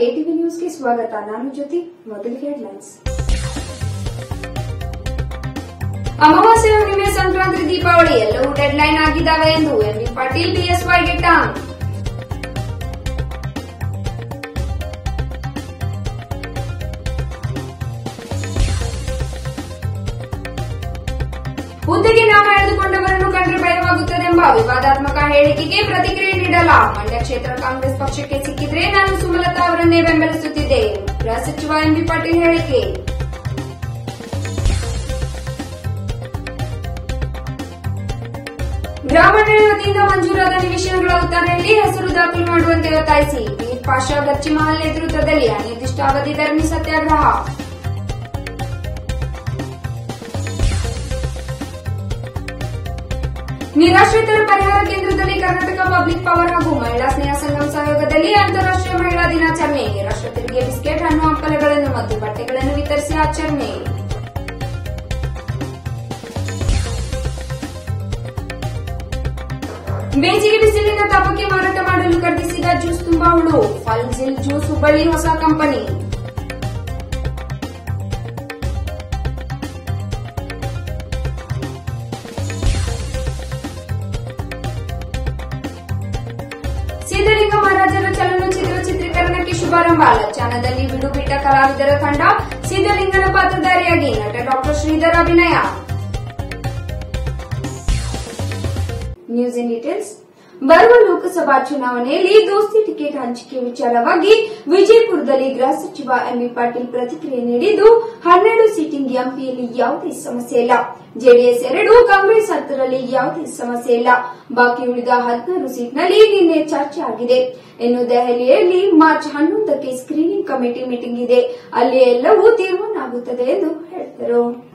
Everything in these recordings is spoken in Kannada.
ಕೆಟಿವಿ ನ್ಯೂಸ್ಗೆ ಸ್ವಾಗತ. ನಾನು ಜ್ಯೋತಿ. ಮೊದಲು ಹೆಡ್ಲೈನ್ಸ್. ಅಮಾವಾಸ್ಯೆ ಹುಣ್ಣಿಮೆ ಸಂಕ್ರಾಂತಿ, ದೀಪಾವಳಿ ಎಲ್ಲವೂ ಡೆಡ್ಲೈನ್ ಆಗಿದ್ದಾವೆ ಎಂದು ಎಂಬಿ ಪಾಟೀಲ್ ಬಿಎಸ್ವೈಗೆ ಟಾಂಗ್. ಹುದ್ದೆಗೆ ನಾಮ ಎಳೆದುಕೊಂಡವರನ್ನು ಕಂಡ್ರೆ ಭಯವಾಗುತ್ತದೆಂಬ ವಿವಾದಾತ್ಮಕ ಹೇಳಿಕೆಗೆ ಪ್ರತಿಕ್ರಿಯೆ ನೀಡಲ್ಲ ಮಂಡ್ಯ ಕ್ಷೇತ್ರ ಕಾಂಗ್ರೆಸ್ ಪಕ್ಷಕ್ಕೆ ಸಿಕ್ಕಿದ್ರೆ ನಾನು ಸುಮಲತಾ ಅವರನ್ನೇ ಬೆಂಬಲಿಸುತ್ತಿದೆ. ಗೃಹ ಸಚಿವ ಎಂಬಿ ಪಾಟೀಲ್ ಹೇಳಿಕೆ. ಗ್ರಾಮಗಳ ಮಂಜೂರಾದ ನಿವೇಶನಗಳ ಉತ್ತರದಲ್ಲಿ ಹೆಸರು ದಾಖಲು ಮಾಡುವಂತೆ ಒತ್ತಾಯಿಸಿ. ಮೀರ್ ಪಾಷಾ ಗಚ್ಚಿಮಹಲ್ ನೇತೃತ್ವದಲ್ಲಿ ಅನಿರ್ದಿಷ್ಟಾವಧಿ ಧರಣಿ ಸತ್ಯಾಗ್ರಹ. ನಿರಾಶ್ರಿತರ ಪರಿಹಾರ ಕೇಂದ್ರದಲ್ಲಿ ಕರ್ನಾಟಕ ಪಬ್ಲಿಕ್ ಪವರ್ ಹಾಗೂ ಮಹಿಳಾ ಸ್ನೇಹ ಸಂಗಮ ಸಹಯೋಗದಲ್ಲಿ ಅಂತಾರಾಷ್ಟೀಯ ಮಹಿಳಾ ದಿನಾಚರಣೆ ನಿರಾಶ್ರಿತರಿಗೆ ಬಿಸ್ಕೆಟ್ ಹಣ್ಣು ಹಂಪಲಗಳನ್ನು ಮತ್ತು ಬಟ್ಟೆಗಳನ್ನು ವಿತರಿಸಿ ಆಚರಣೆ ಬೇಸಿಗೆ ಬಿಸಿಲಿನ ತಾಪಕ್ಕೆ ಮಾರಾಟ ಮಾಡಲು ಖರೀದಿಸಿದ ಜ್ಯೂಸ್ ತುಂಬಾ ಹುಳು ಫಲ್ಜಿಲ್ ಜ್ಯೂಸ್ ಹುಬ್ಬಳ್ಳಿ ಹೊಸ ಕಂಪನಿ ಚಿತ್ರೀಕರಣಕ್ಕೆ ಚಾನದಲ್ಲಿ ಲಚ್ಚಾನದಲ್ಲಿ ಬಿಡು ಬಿಟ್ಟ ಕಲಾವಿದರ ತಂಡ ಸಿದ್ದಲಿಂಗನ ಪಾತ್ರಧಾರಿಯಾಗಿ ನಟ ಡಾಕ್ಟರ್ ಶ್ರೀಧರ್ ಅಭಿನಯ. News in details. ಬರುವ ಲೋಕಸಭಾ ಚುನಾವಣೆಯಲ್ಲಿ ದೋಸ್ತಿ ಟಿಕೆಟ್ ಹಂಚಿಕೆ ವಿಚಾರವಾಗಿ ವಿಜಯಪುರದಲ್ಲಿ ಗೃಹ ಸಚಿವ ಎಂಬಿ ಪಾಟೀಲ್ ಪ್ರತಿಕ್ರಿಯೆ ನೀಡಿದ್ದು ಹನ್ನೆರಡು ಸೀಟಿಂಗ್ ಎಂಪಿಯಲ್ಲಿ ಯಾವುದೇ ಸಮಸ್ಯೆ ಇಲ್ಲ. ಜೆಡಿಎಸ್ ಎರಡು, ಕಾಂಗ್ರೆಸ್ ಹತ್ತರಲ್ಲಿ ಯಾವುದೇ ಸಮಸ್ಯೆ ಇಲ್ಲ. ಬಾಕಿ ಉಳಿದ ಹದಿನಾರು ಸೀಟ್ನಲ್ಲಿ ನಿನ್ನೆ ಚರ್ಚೆ ಆಗಿದೆ. ಇನ್ನು ದೆಹಲಿಯಲ್ಲಿ ಮಾರ್ಚ್ ಹನ್ನೊಂದಕ್ಕೆ ಸ್ಕ್ರೀನಿಂಗ್ ಕಮಿಟಿ ಮೀಟಿಂಗ್ ಇದೆ. ಅಲ್ಲಿ ಎಲ್ಲವೂ ತೀರ್ಮಾನ ಆಗುತ್ತದೆ ಎಂದು ಹೇಳಿದರು.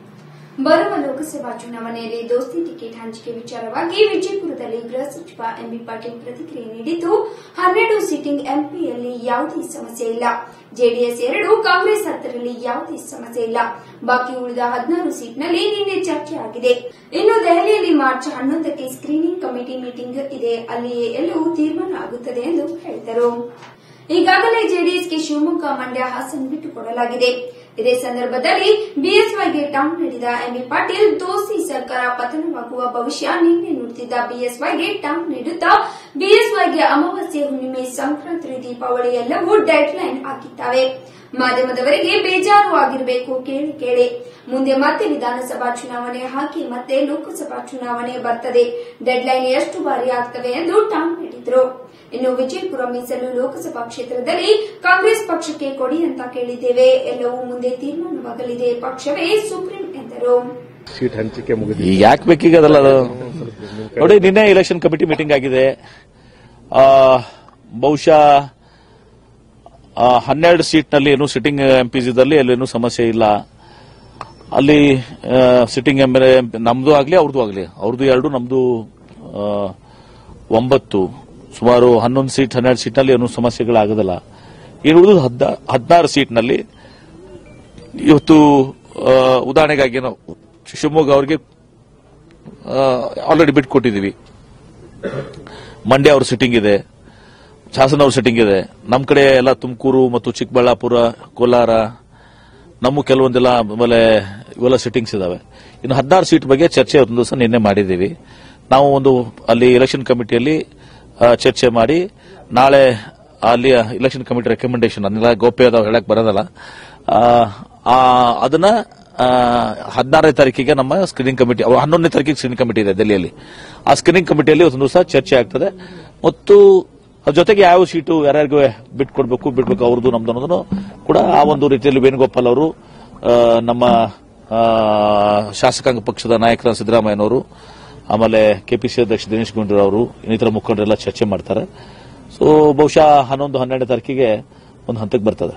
ಬರುವ ಲೋಕಸಭಾ ಚುನಾವಣೆಯಲ್ಲಿ ದೋಸ್ತಿ ಟಿಕೆಟ್ ಹಂಚಿಕೆ ವಿಚಾರವಾಗಿ ವಿಜಯಪುರದಲ್ಲಿ ಗೃಹ ಸಚಿವ ಎಂಬಿ ಪಾಟೀಲ್ ಪ್ರತಿಕ್ರಿಯೆ ನೀಡಿದ್ದು, ಹನ್ನೆರಡು ಸೀಟಿಂಗ್ ಎಂಪಿಯಲ್ಲಿ ಯಾವುದೇ ಸಮಸ್ಯೆ ಇಲ್ಲ. ಜೆಡಿಎಸ್ ಎರಡು, ಕಾಂಗ್ರೆಸ್ ಹತ್ತರಲ್ಲಿ ಯಾವುದೇ ಸಮಸ್ಯೆ ಇಲ್ಲ. ಬಾಕಿ ಉಳಿದ ಹದಿನಾರು ಸೀಟ್ನಲ್ಲಿ ನಿನ್ನೆ ಚರ್ಚೆ ಆಗಿದೆ. ಇನ್ನು ದೆಹಲಿಯಲ್ಲಿ ಮಾರ್ಚ್ ಹನ್ನೊಂದಕ್ಕೆ ಸ್ಕ್ರೀನಿಂಗ್ ಕಮಿಟಿ ಮೀಟಿಂಗ್ ಇದೆ. ಅಲ್ಲಿಯೇ ಎಲ್ಲವೂ ತೀರ್ಮಾನ ಆಗುತ್ತದೆ ಎಂದು ಹೇಳಿದರು. ಈಗಾಗಲೇ ಜೆಡಿಎಸ್ಗೆ ಶಿವಮೊಗ್ಗ ಮಂಡ್ಯ ಹಾಸನ ಬಿಟ್ಟುಕೊಡಲಾಗಿದೆ. ಇದೇ ಸಂದರ್ಭದಲ್ಲಿ ಬಿಎಸ್ವೈಗೆ ಟಾಂಗ್ ನೀಡಿದ ಎಂಬಿ ಪಾಟೀಲ್ ದೋಸಿ ಸರ್ಕಾರ ಪತನವಾಗುವ ಭವಿಷ್ಯ ನಿನ್ನೆ ನುಡಿದಿದ್ದ ಬಿಎಸ್ವೈಗೆ ಟಾಂಗ್ ನೀಡುತ್ತಾ ಬಿಎಸ್ವೈಗೆ ಅಮಾವಾಸ್ಯೆ ಹುಣ್ಣಿಮೆ, ಸಂಕ್ರಾಂತಿ, ದೀಪಾವಳಿ ಎಲ್ಲವೂ ಡೆಡ್ಲೈನ್ ಹಾಕಿದ್ದಾವೆ ಮಾಧ್ಯಮದವರಿಗೆ ಬೇಜಾರು ಆಗಿರಬೇಕು, ಕೇಳಿ ಕೇಳಿ. ಮುಂದೆ ಮತ್ತೆ ವಿಧಾನಸಭಾ ಚುನಾವಣೆ ಹಾಕಿ ಮತ್ತೆ ಲೋಕಸಭಾ ಚುನಾವಣೆ ಬರ್ತದೆ. ಡೆಡ್ಲೈನ್ ಎಷ್ಟು ಬಾರಿ ಆಗ್ತವೆ ಎಂದು ಟಾಂಗ್ ನೀಡಿದ್ರು. ಇನ್ನು ವಿಜಯಪುರ ಮೀಸಲು ಲೋಕಸಭಾ ಕ್ಷೇತ್ರದಲ್ಲಿ ಕಾಂಗ್ರೆಸ್ ಪಕ್ಷಕ್ಕೆ ಕೊಡಿ ಅಂತ ಕೇಳಿದ್ದೇವೆ. ಎಲ್ಲವೂ ಮುಂದೆ ತೀರ್ಮಾನವಾಗಲಿದೆ ಪಕ್ಷವೇ ಸುಪ್ರೀಂ ಎಂದರು. ಸೀಟ್ ಹಂಚಿಕೆ ಮುಗಿದಿದೆ. ಈಗ ಯಾಕೆ ಬೇಕೀಗದಲ್ಲ ಅದು? ನೋಡಿ ನಿನ್ನೆ ಇಲೆಕ್ಷನ್ ಕಮಿಟಿ ಮೀಟಿಂಗ್ ಆಗಿದೆ. ಆ, ಬಹುಶಃ ಆ, ಹನ್ನೆರಡು ಸೀಟ್ನಲ್ಲಿ ಏನು ಸಿಟ್ಟಿಂಗ್ ಎಂಪಿಸ್ ಇದ್ದಲ್ಲಿ ಅಲ್ಲೇನು ಸಮಸ್ಯೆ ಇಲ್ಲ. ಅಲ್ಲಿ ಸಿಟ್ಟಿಂಗ್ ಎಂ ನಮ್ದು ಆಗಲಿ ಅವ್ರದ್ದು ಆಗಲಿ. ಅವ್ರದ್ದು ಎರಡು ನಮ್ದು ಒಂಬತ್ತು. ಸುಮಾರು ಹನ್ನೊಂದು ಸೀಟ್, ಹನ್ನೆರಡು ಸೀಟ್ನಲ್ಲಿ ಏನು ಸಮಸ್ಯೆಗಳಾಗೋದಿಲ್ಲ. ಇನ್ನು ಉಳಿದು ಹದಿನಾರು ಸೀಟ್ನಲ್ಲಿ ಇವತ್ತು ಉದಾಹರಣೆಗಾಗಿ ನಾವು ಶಿವಮೊಗ್ಗ ಅವರಿಗೆ ಆಲ್ರೆಡಿ ಬಿಟ್ಕೊಟ್ಟಿದ್ದೀವಿ ಮಂಡ್ಯ ಅವ್ರ ಸಿಟ್ಟಿಂಗ್ ಇದೆ, ಶಾಸನ ಅವ್ರ ಸಿಟ್ಟಿಂಗ್ ಇದೆ. ನಮ್ಮ ಕಡೆ ಎಲ್ಲ ತುಮಕೂರು ಮತ್ತು ಚಿಕ್ಕಬಳ್ಳಾಪುರ, ಕೋಲಾರ, ನಮ್ಮ ಕೆಲವೊಂದೆಲ್ಲ ಆಮೇಲೆ ಇವೆಲ್ಲ ಸಿಟ್ಟಿಂಗ್ಸ್ ಇದಾವೆ. ಇನ್ನು ಹದಿನಾರು ಸೀಟ್ ಬಗ್ಗೆ ಚರ್ಚೆ ಒಂದು ದಿವಸ ನಿನ್ನೆ ಮಾಡಿದ್ದೀವಿ. ನಾವು ಒಂದು ಅಲ್ಲಿ ಎಲೆಕ್ಷನ್ ಕಮಿಟಿಯಲ್ಲಿ ಚರ್ಚೆ ಮಾಡಿ. ನಾಳೆ ಅಲ್ಲಿ ಇಲೆಕ್ಷನ್ ಕಮಿಟಿ ರೆಕಮೆಂಡೇಶನ್ ಅದನ್ನೆಲ್ಲ ಗೋಪ್ಯ ಅದಾವ ಹೇಳಕ್ ಬರೋದಲ್ಲ. ಅದನ್ನ ಹದಿನಾರನೇ ತಾರೀಕಿಗೆ ನಮ್ಮ ಸ್ಕ್ರೀನಿಂಗ್ ಕಮಿಟಿ ಹನ್ನೊಂದನೇ ತಾರೀಕಿಗೆ ಸ್ಕ್ರೀನಿಂಗ್ ಕಮಿಟಿ ಇದೆ ದೆಹಲಿಯಲ್ಲಿ. ಆ ಸ್ಕ್ರೀನಿಂಗ್ ಕಮಿಟಿಯಲ್ಲಿ ಒಂದು ದಿವಸ ಚರ್ಚೆ ಆಗ್ತದೆ. ಮತ್ತು ಅದ್ರ ಜೊತೆಗೆ ಯಾವ ಸೀಟು ಯಾರ್ಯಾರಿಗೂ ಬಿಟ್ಕೊಡ್ಬೇಕು, ಬಿಡ್ಬೇಕು ಅವ್ರದ್ದು ನಮ್ದು ಅನ್ನೋದನ್ನು ಕೂಡ ಆ ಒಂದು ರೀತಿಯಲ್ಲಿ ವೇಣುಗೋಪಾಲ್ ಅವರು ನಮ್ಮ ಶಾಸಕಾಂಗ ಪಕ್ಷದ ನಾಯಕರ ಸಿದ್ದರಾಮಯ್ಯನವರು ಆಮೇಲೆ ಕೆಪಿಸಿ ಅಧ್ಯಕ್ಷ ದಿನೇಶ್ ಗುಂಡೂರಾವ್ ಅವರು ಇನ್ನಿತರ ಮುಖಂಡರೆಲ್ಲ ಚರ್ಚೆ ಮಾಡ್ತಾರೆ. ಸೊ ಬಹುಶಃ ಹನ್ನೊಂದು ಹನ್ನೆರಡು ತಾರೀಕಿಗೆ ಒಂದು ಹಂತಕ್ಕೆ ಬರ್ತದೆ.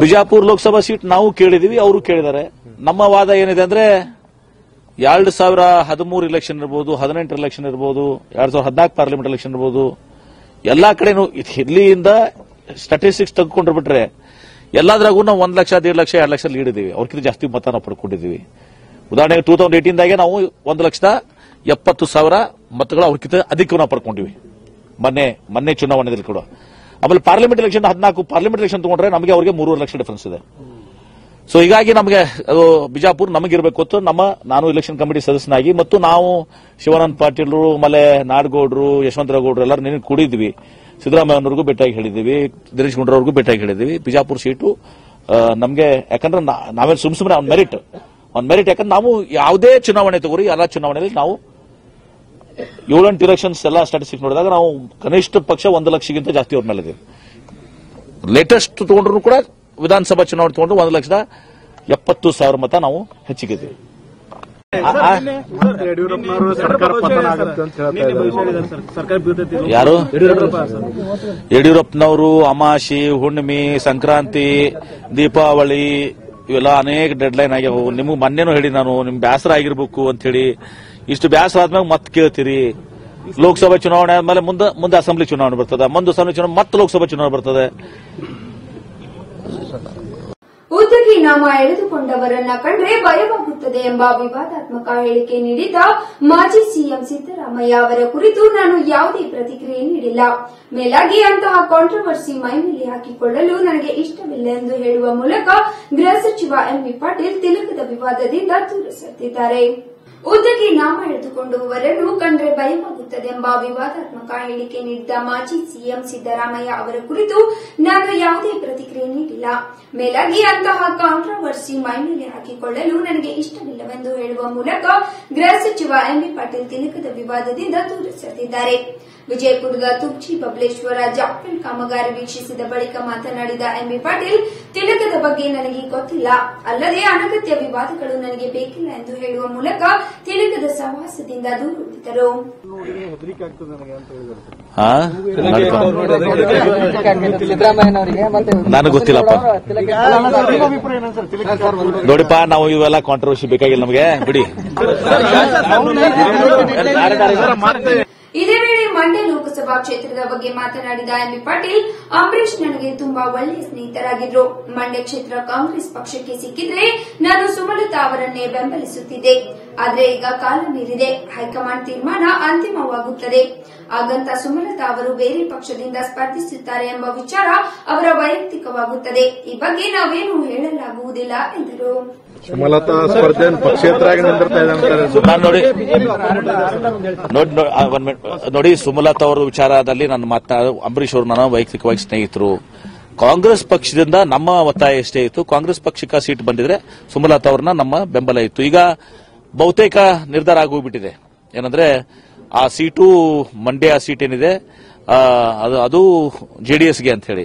ಬಿಜಾಪುರ ಲೋಕಸಭಾ ಸೀಟ್ ನಾವು ಕೇಳಿದೀವಿ, ಅವರು ಕೇಳಿದ್ದಾರೆ. ನಮ್ಮ ವಾದ ಏನಿದೆ ಅಂದ್ರೆ, ಎರಡು ಸಾವಿರ ಹದಿಮೂರು ಇಲೆಕ್ಷನ್ ಇರ್ಬೋದು, ಹದಿನೆಂಟು ಇಲೆಕ್ಷನ್ ಇರ್ಬೋದು, ಎರಡ್ ಸಾವಿರದ ಹದಿನಾಲ್ಕು ಪಾರ್ಲಿಮೆಂಟ್ ಎಲೆಕ್ಷನ್ ಇರ್ಬೋದು, ಎಲ್ಲಾ ಕಡೆನೂ ಇಲ್ಲಿಯಿಂದ ಸ್ಟಾಟಿಸ್ಟಿಕ್ಸ್ ತೆಗೆದುಕೊಂಡ್ರೆ ಬಿಟ್ರೆ ಎಲ್ಲಾದ್ರಾಗೂ ನಾವು ಒಂದ್ ಲಕ್ಷ, ದೇಡ್ ಲಕ್ಷ, ಎರಡು ಲಕ್ಷ ಲೀಡ್ ಇದೀವಿ ಅವ್ರಕ್ಕಿಂತ ಜಾಸ್ತಿ ಮತ ನಾವು ಪಡ್ಕೊಂಡಿದ್ದೀವಿ. ಉದಾಹರಣೆಗೆ ಟೂ ತೌಸಂಡ್ ಏಟೀನ್ದಾಗೆ ನಾವು ಒಂದು ಲಕ್ಷದ ಎಪ್ಪತ್ತು ಸಾವಿರ ಮತಗಳು ಅವ್ರಕ್ಕಿಂತ ಅಧಿಕ ನಾವು ಪಡ್ಕೊಂಡಿವಿ. ಮೊನ್ನೆ ಮೊನ್ನೆ ಚುನಾವಣೆಯಲ್ಲಿ ಕೂಡ. ಆಮೇಲೆ ಪಾರ್ಲಿಮೆಂಟ್ ಎಲೆಕ್ಷನ್ ಹದಿನಾಲ್ಕು ಪಾರ್ಲಿಮೆಂಟ್ ಎಲೆಕ್ಷನ್ ತಗೊಂಡ್ರೆ ನಮಗೆ ಅವರಿಗೆ ಮೂರುವರೆ ಲಕ್ಷ ಡಿಫರೆನ್ಸ್ ಇದೆ. ಸೊ ಹೀಗಾಗಿ ನಮಗೆ ಅದು ಬಿಜಾಪುರ್ ನಮಗಿರಬೇಕು ಹೊತ್ತು ನಮ್ಮ, ನಾನು ಎಲೆಕ್ಷನ್ ಕಮಿಟಿ ಸದಸ್ಯನಾಗಿ ಮತ್ತು ನಾವು ಶಿವಾನಂದ್ ಪಾಟೀಲ್ರು ಮಲೆ ನಾಡಗೌಡರು ಯಶವಂತರಾವ್ ಗೌಡ್ರು ಎಲ್ಲರೂ ನಿನ್ನೆ ಕೂಡಿದ್ವಿ. ಸಿದ್ದರಾಮಯ್ಯನವ್ರಿಗೂ ಭೇಟಿಯಾಗಿ ಹೇಳಿದ್ದೀವಿ ದಿನೇಶ್ ಗುಂಡ್ರವ್ರಿಗೂ ಭೇಟಿಯಾಗಿ ಹೇಳಿದ್ದೀವಿ ಬಿಜಾಪುರ್ ಸೀಟು ನಮಗೆ ಯಾಕಂದ್ರೆ ನಾವೇ ಸುಮ್ ಸುಮ್ಮನೆ ಅವ್ನ ಮೆರಿಟ್ ಅವ್ನ ಮೆರಿಟ್ ಯಾಕಂದ್ರೆ ನಾವು ಯಾವುದೇ ಚುನಾವಣೆ ತಗೋರಿ ಎಲ್ಲ ಚುನಾವಣೆಯಲ್ಲಿ ನಾವು ಏಳೆಂಟು ಇಲೆಕ್ಷನ್ಸ್ ಎಲ್ಲ ಸ್ಟಾಟಿಸ್ಟಿಕ್ ನೋಡಿದಾಗ ನಾವು ಕನಿಷ್ಠ ಪಕ್ಷ ಒಂದು ಲಕ್ಷಕ್ಕಿಂತ ಜಾಸ್ತಿ ಅವ್ರ ಮೇಲೆ ಇದ್ದೀವಿ ಲೇಟೆಸ್ಟ್ ತಗೊಂಡ್ರು ಕೂಡ ವಿಧಾನಸಭಾ ಚುನಾವಣೆ ತಗೊಂಡು ಒಂದು ಲಕ್ಷದ ಎಪ್ಪತ್ತು ಸಾವಿರ ಮತ ನಾವು ಹೆಚ್ಚಿಗಿದ್ದೀವಿ ಆ- ಆ- ಯಡಿಯೂರಪ್ಪನವರು ಸರ್ಕಾರ ಪತನ ಆಗುತ್ತೆ ಅಂತ ಹೇಳ್ತಾ ಇದ್ದಾರೆ. ಸರ್ಕಾರ ಬೀಳ್ತೈತಿ ಯಾರು? ಯಡಿಯೂರಪ್ಪನವರು ಅಮಾಶಿ ಹುಣ್ಣಿಮೆ ಸಂಕ್ರಾಂತಿ ದೀಪಾವಳಿ ಇವೆಲ್ಲ ಅನೇಕ ಡೆಡ್ ಲೈನ್ ಆಗ್ಯಾವ. ನಿಮ್ಗೆ ಮೊನ್ನೆನೂ ಹೇಳಿ ನಾನು ನಿಮ್ ಬ್ಯಾಸರ ಆಗಿರ್ಬೇಕು ಅಂತ ಹೇಳಿ ಇಷ್ಟು ಬೇಸರ ಆದ್ಮೇಲೆ ಮತ್ತೆ ಕೇಳ್ತೀರಿ. ಲೋಕಸಭಾ ಚುನಾವಣೆ ಆದ್ಮೇಲೆ ಮುಂದೆ ಮುಂದೆ ಅಸೆಂಬ್ಲಿ ಚುನಾವಣೆ ಬರ್ತದೆ. ಮುಂದೆ ಅಸೆಂಬ್ಲಿ ಚುನಾವಣೆ ಮತ್ತೆ ಲೋಕಸಭಾ ಚುನಾವಣೆ ಬರ್ತದೆ. ಉದ್ದಗಿ ನಾಮ ಎಳೆದುಕೊಂಡವರನ್ನ ಕಂಡ್ರೆ ಭಯವಾಗುತ್ತದೆ ಎಂಬ ವಿವಾದಾತ್ಮಕ ಹೇಳಿಕೆ ನೀಡಿದ ಮಾಜಿ ಸಿಎಂ ಸಿದ್ದರಾಮಯ್ಯ ಅವರ ಕುರಿತು ನಾನು ಯಾವುದೇ ಪ್ರತಿಕ್ರಿಯೆ ನೀಡಿಲ್ಲ. ಮೇಲಾಗಿ ಅಂತಹ ಕಾಂಟ್ರವರ್ಸಿ ಮೈಮೇಲೆ ಹಾಕಿಕೊಳ್ಳಲು ನನಗೆ ಇಷ್ಟವಿಲ್ಲ ಎಂದು ಹೇಳುವ ಮೂಲಕ ಗೃಹ ಸಚಿವ ಎಂಬಿ ಪಾಟೀಲ್ ತಿಲಕದ ವಿವಾದದಿಂದ ದೂರ ಸರಿದಿದ್ದಾರೆ. ಉದ್ದಗಿ ನಾಮ ಎಳೆದುಕೊಂಡುವವರನ್ನು ಕಂಡ್ರೆ ಭಯವಾಗುತ್ತದೆ ಎಂಬ ವಿವಾದಾತ್ಮಕ ಹೇಳಿಕೆ ನೀಡಿದ ಮಾಜಿ ಸಿಎಂ ಸಿದ್ದರಾಮಯ್ಯ ಅವರ ಕುರಿತು ನಾನು ಯಾವುದೇ ಪ್ರತಿಕ್ರಿಯೆ ನೀಡಿಲ್ಲ. ಮೇಲಾಗಿ ಅಂತಹ ಕಾಂಟ್ರವರ್ಸಿ ಮೈಮೇಲೆ ಹಾಕಿಕೊಳ್ಳಲು ನನಗೆ ಇಷ್ಟವಿಲ್ಲವೆಂದು ಹೇಳುವ ಮೂಲಕ ಗೃಹ ಸಚಿವ ಎಂಬಿ ಪಾಟೀಲ್ ತಿಲಕದ ವಿವಾದದಿಂದ ದೂರ ಸರಿದಿದ್ದಾರೆ. ವಿಜಯಪುರದ ತುರ್ಚಿ ಬಬಲೇಶ್ವರ ಜಾಕ್ವೆಲ್ ಕಾಮಗಾರಿ ವೀಕ್ಷಿಸಿದ ಬಳಿಕ ಮಾತನಾಡಿದ ಎಂಬಿ ಪಾಟೀಲ್ ತಿಲಕದ ಬಗ್ಗೆ ನನಗೆ ಗೊತ್ತಿಲ್ಲ. ಅಲ್ಲದೆ ಅನಗತ್ಯ ವಿವಾದಗಳು ನನಗೆ ಬೇಕಿಲ್ಲ ಎಂದು ಹೇಳುವ ಮೂಲಕ ತಿಲಕದ ಸಹವಾಸದಿಂದ ದೂರ ಉಳಿದರು ಹಾ ಸಿದ್ದರಾಮಯ್ಯನವರಿಗೆ ಮತ್ತೆ ನನಗೆ ಗೊತ್ತಿಲ್ಲಪ್ಪ. ನೋಡಿಪ್ಪ ನಾವು ಇವೆಲ್ಲ ಕಾಂಟ್ರವರ್ಸಿ ಬೇಕಾಗಿಲ್ಲ ನಮಗೆ. ಬಿಡಿ. ಇದೇ ವೇಳೆ ಮಂಡ್ಯ ಲೋಕಸಭಾ ಕ್ಷೇತ್ರದ ಬಗ್ಗೆ ಮಾತನಾಡಿದ ಎಂ. ಪಾಟೀಲ್ ಅಂಬರೀಶ್ ನನಗೆ ತುಂಬಾ ಒಳ್ಳೆಯ ಸ್ನೇಹಿತರಾಗಿದ್ರು. ಮಂಡ್ಯ ಕ್ಷೇತ್ರ ಕಾಂಗ್ರೆಸ್ ಪಕ್ಷಕ್ಕೆ ಸಿಕ್ಕಿದ್ರೆ ನಾನು ಸುಮಲತಾ ಅವರನ್ನೇ ಬೆಂಬಲಿಸುತ್ತಿದ್ದೆ. ಆದರೆ ಈಗ ಕಾಲ ಮೀರಿದೆ. ಹೈಕಮಾಂಡ್ ತೀರ್ಮಾನ ಅಂತಿಮವಾಗುತ್ತದೆ. ಹಾಗಂತ ಸುಮಲತಾ ಅವರು ಬೇರೆ ಪಕ್ಷದಿಂದ ಸ್ಪರ್ಧಿಸುತ್ತಾರೆ ಎಂಬ ವಿಚಾರ ಅವರ ವೈಯಕ್ತಿಕವಾಗುತ್ತದೆ. ಈ ಬಗ್ಗೆ ನಾವೇನು ಹೇಳಲಾಗುವುದಿಲ್ಲ ಎಂದರು. ಸುಮಲತಾ ಸ್ಪರ್ಧೆ ಪಕ್ಷೇತರಾಗಿ ನಿಂದಿರ್ತಾ ಇದೆ ಅಂತಾರೆ. ನೋಡಿ ನೋಡಿ ಸುಮಲತಾ ಅವರ ವಿಚಾರದಲ್ಲಿ ನನ್ನ ಮಾತಾ ಅಂಬರೀಶ್ ಅವರು ನನ್ನ ವೈಯಕ್ತಿಕವಾಗಿ ಸ್ನೇಹಿತರು. ಕಾಂಗ್ರೆಸ್ ಪಕ್ಷದಿಂದ ನಮ್ಮ ಒತ್ತಾಯ ಎಷ್ಟೇ ಇತ್ತು ಕಾಂಗ್ರೆಸ್ ಪಕ್ಷಕ್ಕೆ ಸೀಟ್ ಬಂದಿದ್ರೆ ಸುಮಲತಾ ಅವ್ರನ್ನ ನಮ್ಮ ಬೆಂಬಲ ಇತ್ತು. ಈಗ ಬಹುತೇಕ ನಿರ್ಧಾರ ಆಗೋಗ್ಬಿಟ್ಟಿದೆ. ಏನಂದ್ರೆ ಆ ಸೀಟು ಮಂಡ್ಯ ಸೀಟ್ ಏನಿದೆ ಅದು ಅದು ಜೆ ಡಿ ಅಂತ ಹೇಳಿ.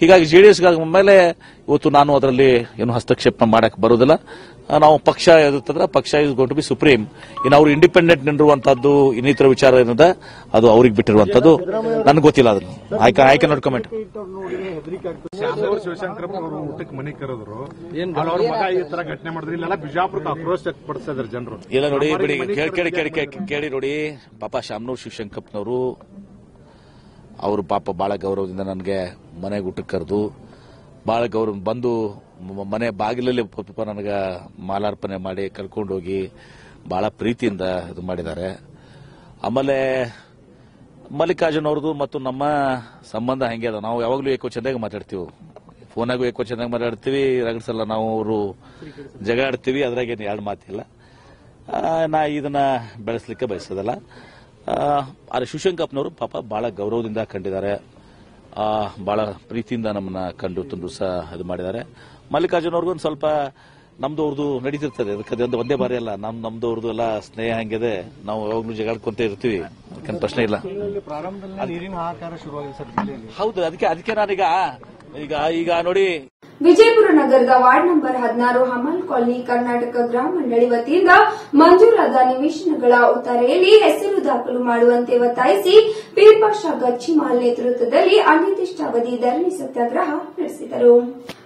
ಹೀಗಾಗಿ ಜೆ ಡಿ ಎಸ್ಗೆ ಮೇಲೆ ಇವತ್ತು ನಾನು ಅದರಲ್ಲಿ ಏನು ಹಸ್ತಕ್ಷೇಪ ಮಾಡಕ್ಕೆ ಬರೋದಿಲ್ಲ ನಾವು ಪಕ್ಷ ಇರುತ್ತಂದ್ರೆ ಪಕ್ಷ is got to be supreme ಇನ್ನು ಅವರು ಇಂಡಿಪೆಂಡೆಂಟ್ ನಿಂದಿರುವಂತಹದ್ದು ಇನ್ನಿತರ ವಿಚಾರ ಏನಿದೆ ಅದು ಅವ್ರಿಗೆ ಬಿಟ್ಟಿರುವಂತದ್ದು ನನಗೆ ಗೊತ್ತಿಲ್ಲ ಅದನ್ನು ಐ ಆಯ್ಕೆ I can not comment Shamanur Shivashankarappa ಅವರು ಊಟಕ್ಕೆ ಮನೆ ಕರೆದ್ರು. ಅವ್ರ ಮಗ ಈ ತರ ಘಟನೆ ಮಾಡಿದ್ರು ಇಲ್ಲೆಲ್ಲ ಬಿಜಾಪುರಕ್ಕೆ ಆಕ್ರೋಶ ವ್ಯಕ್ತಪಡಿಸ್ತಾ ಇದ್ದಾರೆ ಜನರು. ಇಲ್ಲ ನೋಡಿ ಬಿಡಿ ಕೇಳಿ ಕೇಳಿ ಕೇಳಿ ಕೇಳಿ- ಕೇಳಿ ನೋಡಿ. ಪಾಪ ಶಾಮನೂರ್ ಶಿವಶಂಕರಪ್ಪನವರು ಅವರು ಪಾಪ ಬಹಳ ಗೌರವದಿಂದ ನನಗೆ ಮನೆಗೆ ಊಟಕ್ಕೆ ಕರೆದು ಬಹಳ ಗೌರವ ಬಂದು ಮನೆ ಬಾಗಿಲಲ್ಲಿ ಪಾಪ ನನಗೆ ಮಾಲಾರ್ಪಣೆ ಮಾಡಿ ಕರ್ಕೊಂಡು ಹೋಗಿ ಬಹಳ ಪ್ರೀತಿಯಿಂದ ಇದು ಮಾಡಿದ್ದಾರೆ. ಆಮೇಲೆ ಮಲ್ಲಿಕಾರ್ಜುನ್ ಅವ್ರದ್ದು ಮತ್ತು ನಮ್ಮ ಸಂಬಂಧ ಹೆಂಗೆ ಅದ? ನಾವು ಯಾವಾಗಲೂ ಏಕವಚನದಾಗ ಮಾತಾಡ್ತೀವಿ. ಫೋನಾಗೂ ಏಕೋ ಚೆನ್ನಾಗಿ ಮಾತಾಡ್ತೀವಿ. ರಗಡ್ಸಲ್ಲ ನಾವು ಅವರು ಜಗಳ ಆಡ್ತೀವಿ. ಅದ್ರಾಗೇನು ಎರಡು ಮಾತಿಲ್ಲ. ನಾ ಇದನ್ನ ಬೆಳೆಸಲಿಕ್ಕೆ ಬಯಸೋದಲ್ಲ. ಆದ್ರೆ ಶಿವಶಂಕಪ್ಪನವರು ಪಾಪ ಬಹಳ ಗೌರವದಿಂದ ಕಂಡಿದ್ದಾರೆ. ಬಹಳ ಪ್ರೀತಿಯಿಂದ ನಮ್ಮನ್ನ ಕಂಡು ತಂದು ಸಹ ಇದು ಮಾಡಿದ್ದಾರೆ. ಮಲ್ಲಿಕಾರ್ಜುನ್ ಅವ್ರಿಗೂ ಒಂದು ಸ್ವಲ್ಪ ನಮ್ದು ಅವ್ರದ್ದು ನಡೀತಿರ್ತದೆ. ಅದಕ್ಕೆ ಒಂದು ಒಂದೇ ಬಾರಿ ಅಲ್ಲ ನಮ್ ನಮ್ದು ಅವ್ರದ್ದು ಎಲ್ಲ ಸ್ನೇಹ ಹಂಗಿದೆ ನಾವು ಯಾವಾಗ್ಲೂ ಜಗಾಡ್ಕೊಂತ ಇರ್ತೀವಿ. ಅದಕ್ಕೇನು ಪ್ರಶ್ನೆ ಇಲ್ಲ. ಪ್ರಾರಂಭದಲ್ಲಿ ನೀರಿನ ಹಾಹಾಕಾರ ಶುರುವಾಗಿದೆ ಸರ್ ಹೌದು ಅದಕ್ಕೆ ಅದಕ್ಕೆ ನಾನೀಗ ಈಗ ಈಗ ನೋಡಿ. ವಿಜಯಪುರ ನಗರದ ವಾರ್ಡ್ ನಂಬರ್ ಹದಿನಾರು ಹಮಲ್ ಕಾಲನಿ ಕರ್ನಾಟಕ ಗ್ರಾಮ ಮಂಡಳಿ ವತಿಯಿಂದ ಮಂಜೂರಾದ ನಿವೇಶನಗಳ ಉತ್ತರೆಯಲ್ಲಿ ಹೆಸರು ದಾಖಲು ಮಾಡುವಂತೆ ಒತ್ತಾಯಿಸಿ ಪೀರ್ಪಾಷಾ ಗಚ್ಚಿಮಾಲ್ ನೇತೃತ್ವದಲ್ಲಿ ಅನಿರ್ದಿಷ್ಟಾವಧಿ ಧರಣಿ ಸತ್ಯಾಗ್ರಹ ನಡೆಸಿದರು.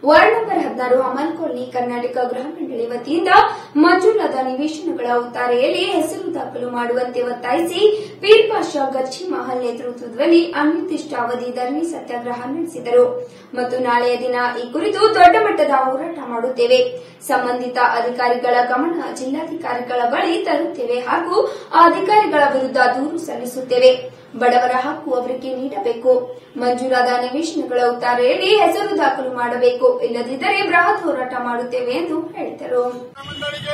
ವಾರ್ಡ್ ನಂಬರ್ ಹದಿನಾರು ಅಮಲ್ ಕಾಲನಿ ಕರ್ನಾಟಕ ಗೃಹ ಮಂಡಳಿ ವತಿಯಿಂದ ಮಂಜೂರಾದ ನಿವೇಶನಗಳ ಉತ್ತಾರೆಯಲ್ಲಿ ಹೆಸರು ದಾಖಲು ಮಾಡುವಂತೆ ಒತ್ತಾಯಿಸಿ ಪೀರ್ಪಾಷಾ ಗಚ್ಚಿ ಮಹಲ್ ನೇತೃತ್ವದಲ್ಲಿ ಅನಿರ್ದಿಷ್ಟಾವಧಿ ಧರಣಿ ಸತ್ಯಾಗ್ರಹ ನಡೆಸಿದರು. ಮತ್ತು ನಾಳೆಯ ದಿನ ಈ ಕುರಿತು ದೊಡ್ಡ ಮಟ್ಟದ ಹೋರಾಟ ಮಾಡುತ್ತೇವೆ. ಸಂಬಂಧಿತ ಅಧಿಕಾರಿಗಳ ಗಮನ ಜಿಲ್ಲಾಧಿಕಾರಿಗಳ ಬಳಿ ತರುತ್ತೇವೆ ಹಾಗೂ ಅಧಿಕಾರಿಗಳ ವಿರುದ್ಧ ದೂರು ಸಲ್ಲಿಸುತ್ತೇವೆ. ಬಡವರ ಹಕ್ಕು ಅವರಿಗೆ ನೀಡಬೇಕು. ಮಂಜೂರಾದ ನಿವೇಶನಗಳ ಉತ್ತಾರೆಯಲ್ಲಿ ಹೆಸರು ದಾಖಲು ಮಾಡಬೇಕು. ಇಲ್ಲದಿದ್ದರೆ ಬೃಹತ್ ಹೋರಾಟ ಮಾಡುತ್ತೇವೆ ಎಂದು ಹೇಳಿದರು. ಕರ್ನಾಟಕ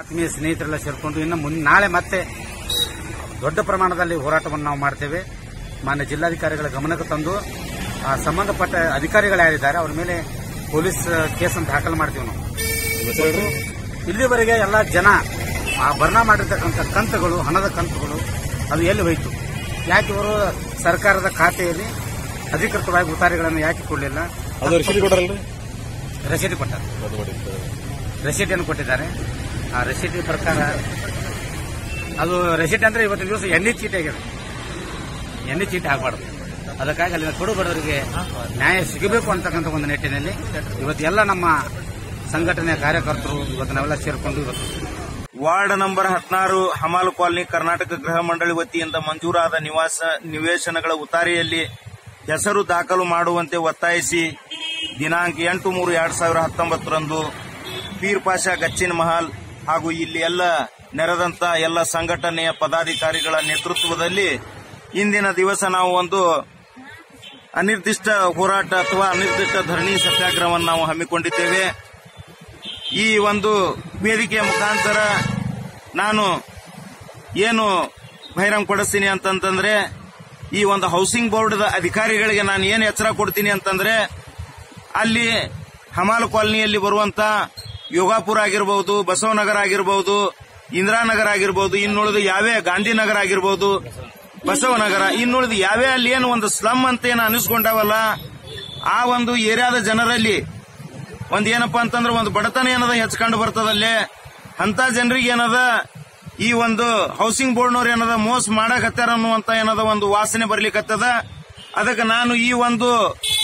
ಆತ್ಮೀಯ ಸ್ನೇಹಿತರೆಲ್ಲ ಸೇರ್ಕೊಂಡು ಇನ್ನು ಮುಂದೆ ನಾಳೆ ಮತ್ತೆ ದೊಡ್ಡ ಪ್ರಮಾಣದಲ್ಲಿ ಹೋರಾಟವನ್ನು ನಾವು ಮಾಡ್ತೇವೆ. ಮಾನ್ಯ ಜಿಲ್ಲಾಧಿಕಾರಿಗಳ ಗಮನಕ್ಕೆ ತಂದು ಆ ಸಂಬಂಧಪಟ್ಟ ಅಧಿಕಾರಿಗಳು ಯಾರಿದ್ದಾರೆ ಅವ್ರ ಮೇಲೆ ಪೊಲೀಸ್ ಕೇಸನ್ನು ದಾಖಲು ಮಾಡ್ತೀವಿ ನಾವು. ಇಲ್ಲಿವರೆಗೆ ಎಲ್ಲ ಜನ ಆ ಭರ್ಣ ಮಾಡಿರ್ತಕ್ಕಂಥ ಕಂತುಗಳು ಹಣದ ಕಂತುಗಳು ಅದು ಎಲ್ಲಿ ಹೋಯಿತು? ಯಾಕೆ ಇವರು ಸರ್ಕಾರದ ಖಾತೆಯಲ್ಲಿ ಅಧಿಕೃತವಾಗಿ ಉತ್ತಾರಿಗಳನ್ನು ಯಾಕೆ ಕೊಡಲಿಲ್ಲ? ರಸೀದಿ ರಸೀದಿ ಕೊಟ್ಟಾರೆ. ರಸೀದಿಯನ್ನು ಕೊಟ್ಟಿದ್ದಾರೆ. ಆ ರೆಸಿಟ್ ಪ್ರಕಾರ ಅದು ರೆಸಿಟ್ ಅಂದ್ರೆ ಇವತ್ತಿನ ದಿವಸ ಎಣ್ಣೆ ಚೀಟಿ ಆಗಿದೆ ಎಣ್ಣೆ ಚೀಟಿ ಆಗಬಾರ್ದು. ಅದಕ್ಕಾಗಿ ಅಲ್ಲಿನ ಕೊಡು ಬಡವರಿಗೆ ನ್ಯಾಯ ಸಿಗಬೇಕು ಅಂತಕ್ಕಂಥ ಒಂದು ನಿಟ್ಟಿನಲ್ಲಿ ಇವತ್ತು ಎಲ್ಲ ನಮ್ಮ ಸಂಘಟನೆಯ ಕಾರ್ಯಕರ್ತರು ಇವತ್ತು ನಾವೆಲ್ಲ ಸೇರಿಕೊಂಡು ಇವತ್ತು ವಾರ್ಡ್ ನಂಬರ್ ಹದಿನಾರು, ಹಮಾಲ್ ಕಾಲನಿ, ಕರ್ನಾಟಕ ಗೃಹ ಮಂಡಳಿ ವತಿಯಿಂದ ಮಂಜೂರಾದ ನಿವಾಸ ನಿವೇಶನಗಳ ಉತ್ತಾರೆಯಲ್ಲಿ ಹೆಸರು ದಾಖಲು ಮಾಡುವಂತೆ ಒತ್ತಾಯಿಸಿ ದಿನಾಂಕ ಎಂಟು ಮೂರು ಎರಡು ಸಾವಿರದ ಹತ್ತೊಂಬತ್ತರಂದು ಪೀರ್ ಪಾಷಾ ಗಚ್ಚಿನ ಮಹಲ್ ಹಾಗೂ ಇಲ್ಲಿ ಎಲ್ಲ ನೆರೆದಂತ ಎಲ್ಲ ಸಂಘಟನೆಯ ಪದಾಧಿಕಾರಿಗಳ ನೇತೃತ್ವದಲ್ಲಿ ಇಂದಿನ ದಿವಸ ನಾವು ಒಂದು ಅನಿರ್ದಿಷ್ಟ ಹೋರಾಟ ಅಥವಾ ಅನಿರ್ದಿಷ್ಟ ಧರಣಿ ಸತ್ಯಾಗ್ರಹವನ್ನು ನಾವು ಹಮ್ಮಿಕೊಂಡಿದ್ದೇವೆ. ಈ ಒಂದು ವೇದಿಕೆಯ ಮುಖಾಂತರ ನಾನು ಏನು ಬಹಿರಂಗ ಪಡಿಸ್ತೀನಿ ಅಂತಂತಂದ್ರೆ, ಈ ಒಂದು ಹೌಸಿಂಗ್ ಬೋರ್ಡ್ ಅಧಿಕಾರಿಗಳಿಗೆ ನಾನು ಏನು ಎಚ್ಚರ ಕೊಡ್ತೀನಿ ಅಂತಂದ್ರೆ, ಅಲ್ಲಿ ಹಮಾಲ್ ಕಾಲನಿಯಲ್ಲಿ ಬರುವಂತ ಯೋಗಾಪುರ ಆಗಿರಬಹುದು ಬಸವನಗರ ಆಗಿರಬಹುದು ಇಂದಿರಾನಗರ ಆಗಿರಬಹುದು ಇನ್ನುಳಿದ ಯಾವೇ ಗಾಂಧಿನಗರ ಆಗಿರಬಹುದು ಬಸವನಗರ, ಇನ್ನುಳಿದ ಯಾವೇ ಅಲ್ಲಿ ಏನು ಒಂದು ಸ್ಲಮ್ ಅಂತ ಏನು ಅನಿಸ್ಕೊಂಡಾವಲ್ಲ, ಆ ಒಂದು ಏರಿಯಾದ ಜನರಲ್ಲಿ ಒಂದ್ ಏನಪ್ಪಾ ಅಂತಂದ್ರೆ ಒಂದು ಬಡತನ ಏನದ ಹೆಚ್ಚು ಬರ್ತದಲ್ಲೇ, ಅಂತ ಜನರಿಗೆ ಏನದ ಈ ಒಂದು ಹೌಸಿಂಗ್ ಬೋರ್ಡ್ನವ್ರು ಏನದ ಮೋಸ ಮಾಡಕತ್ತಾರ ಅನ್ನುವಂತ ಏನದ ಒಂದು ವಾಸನೆ ಬರ್ಲಿಕ್ಕತ್ತದ ಅದಕ್ಕೆ ನಾನು ಈ ಒಂದು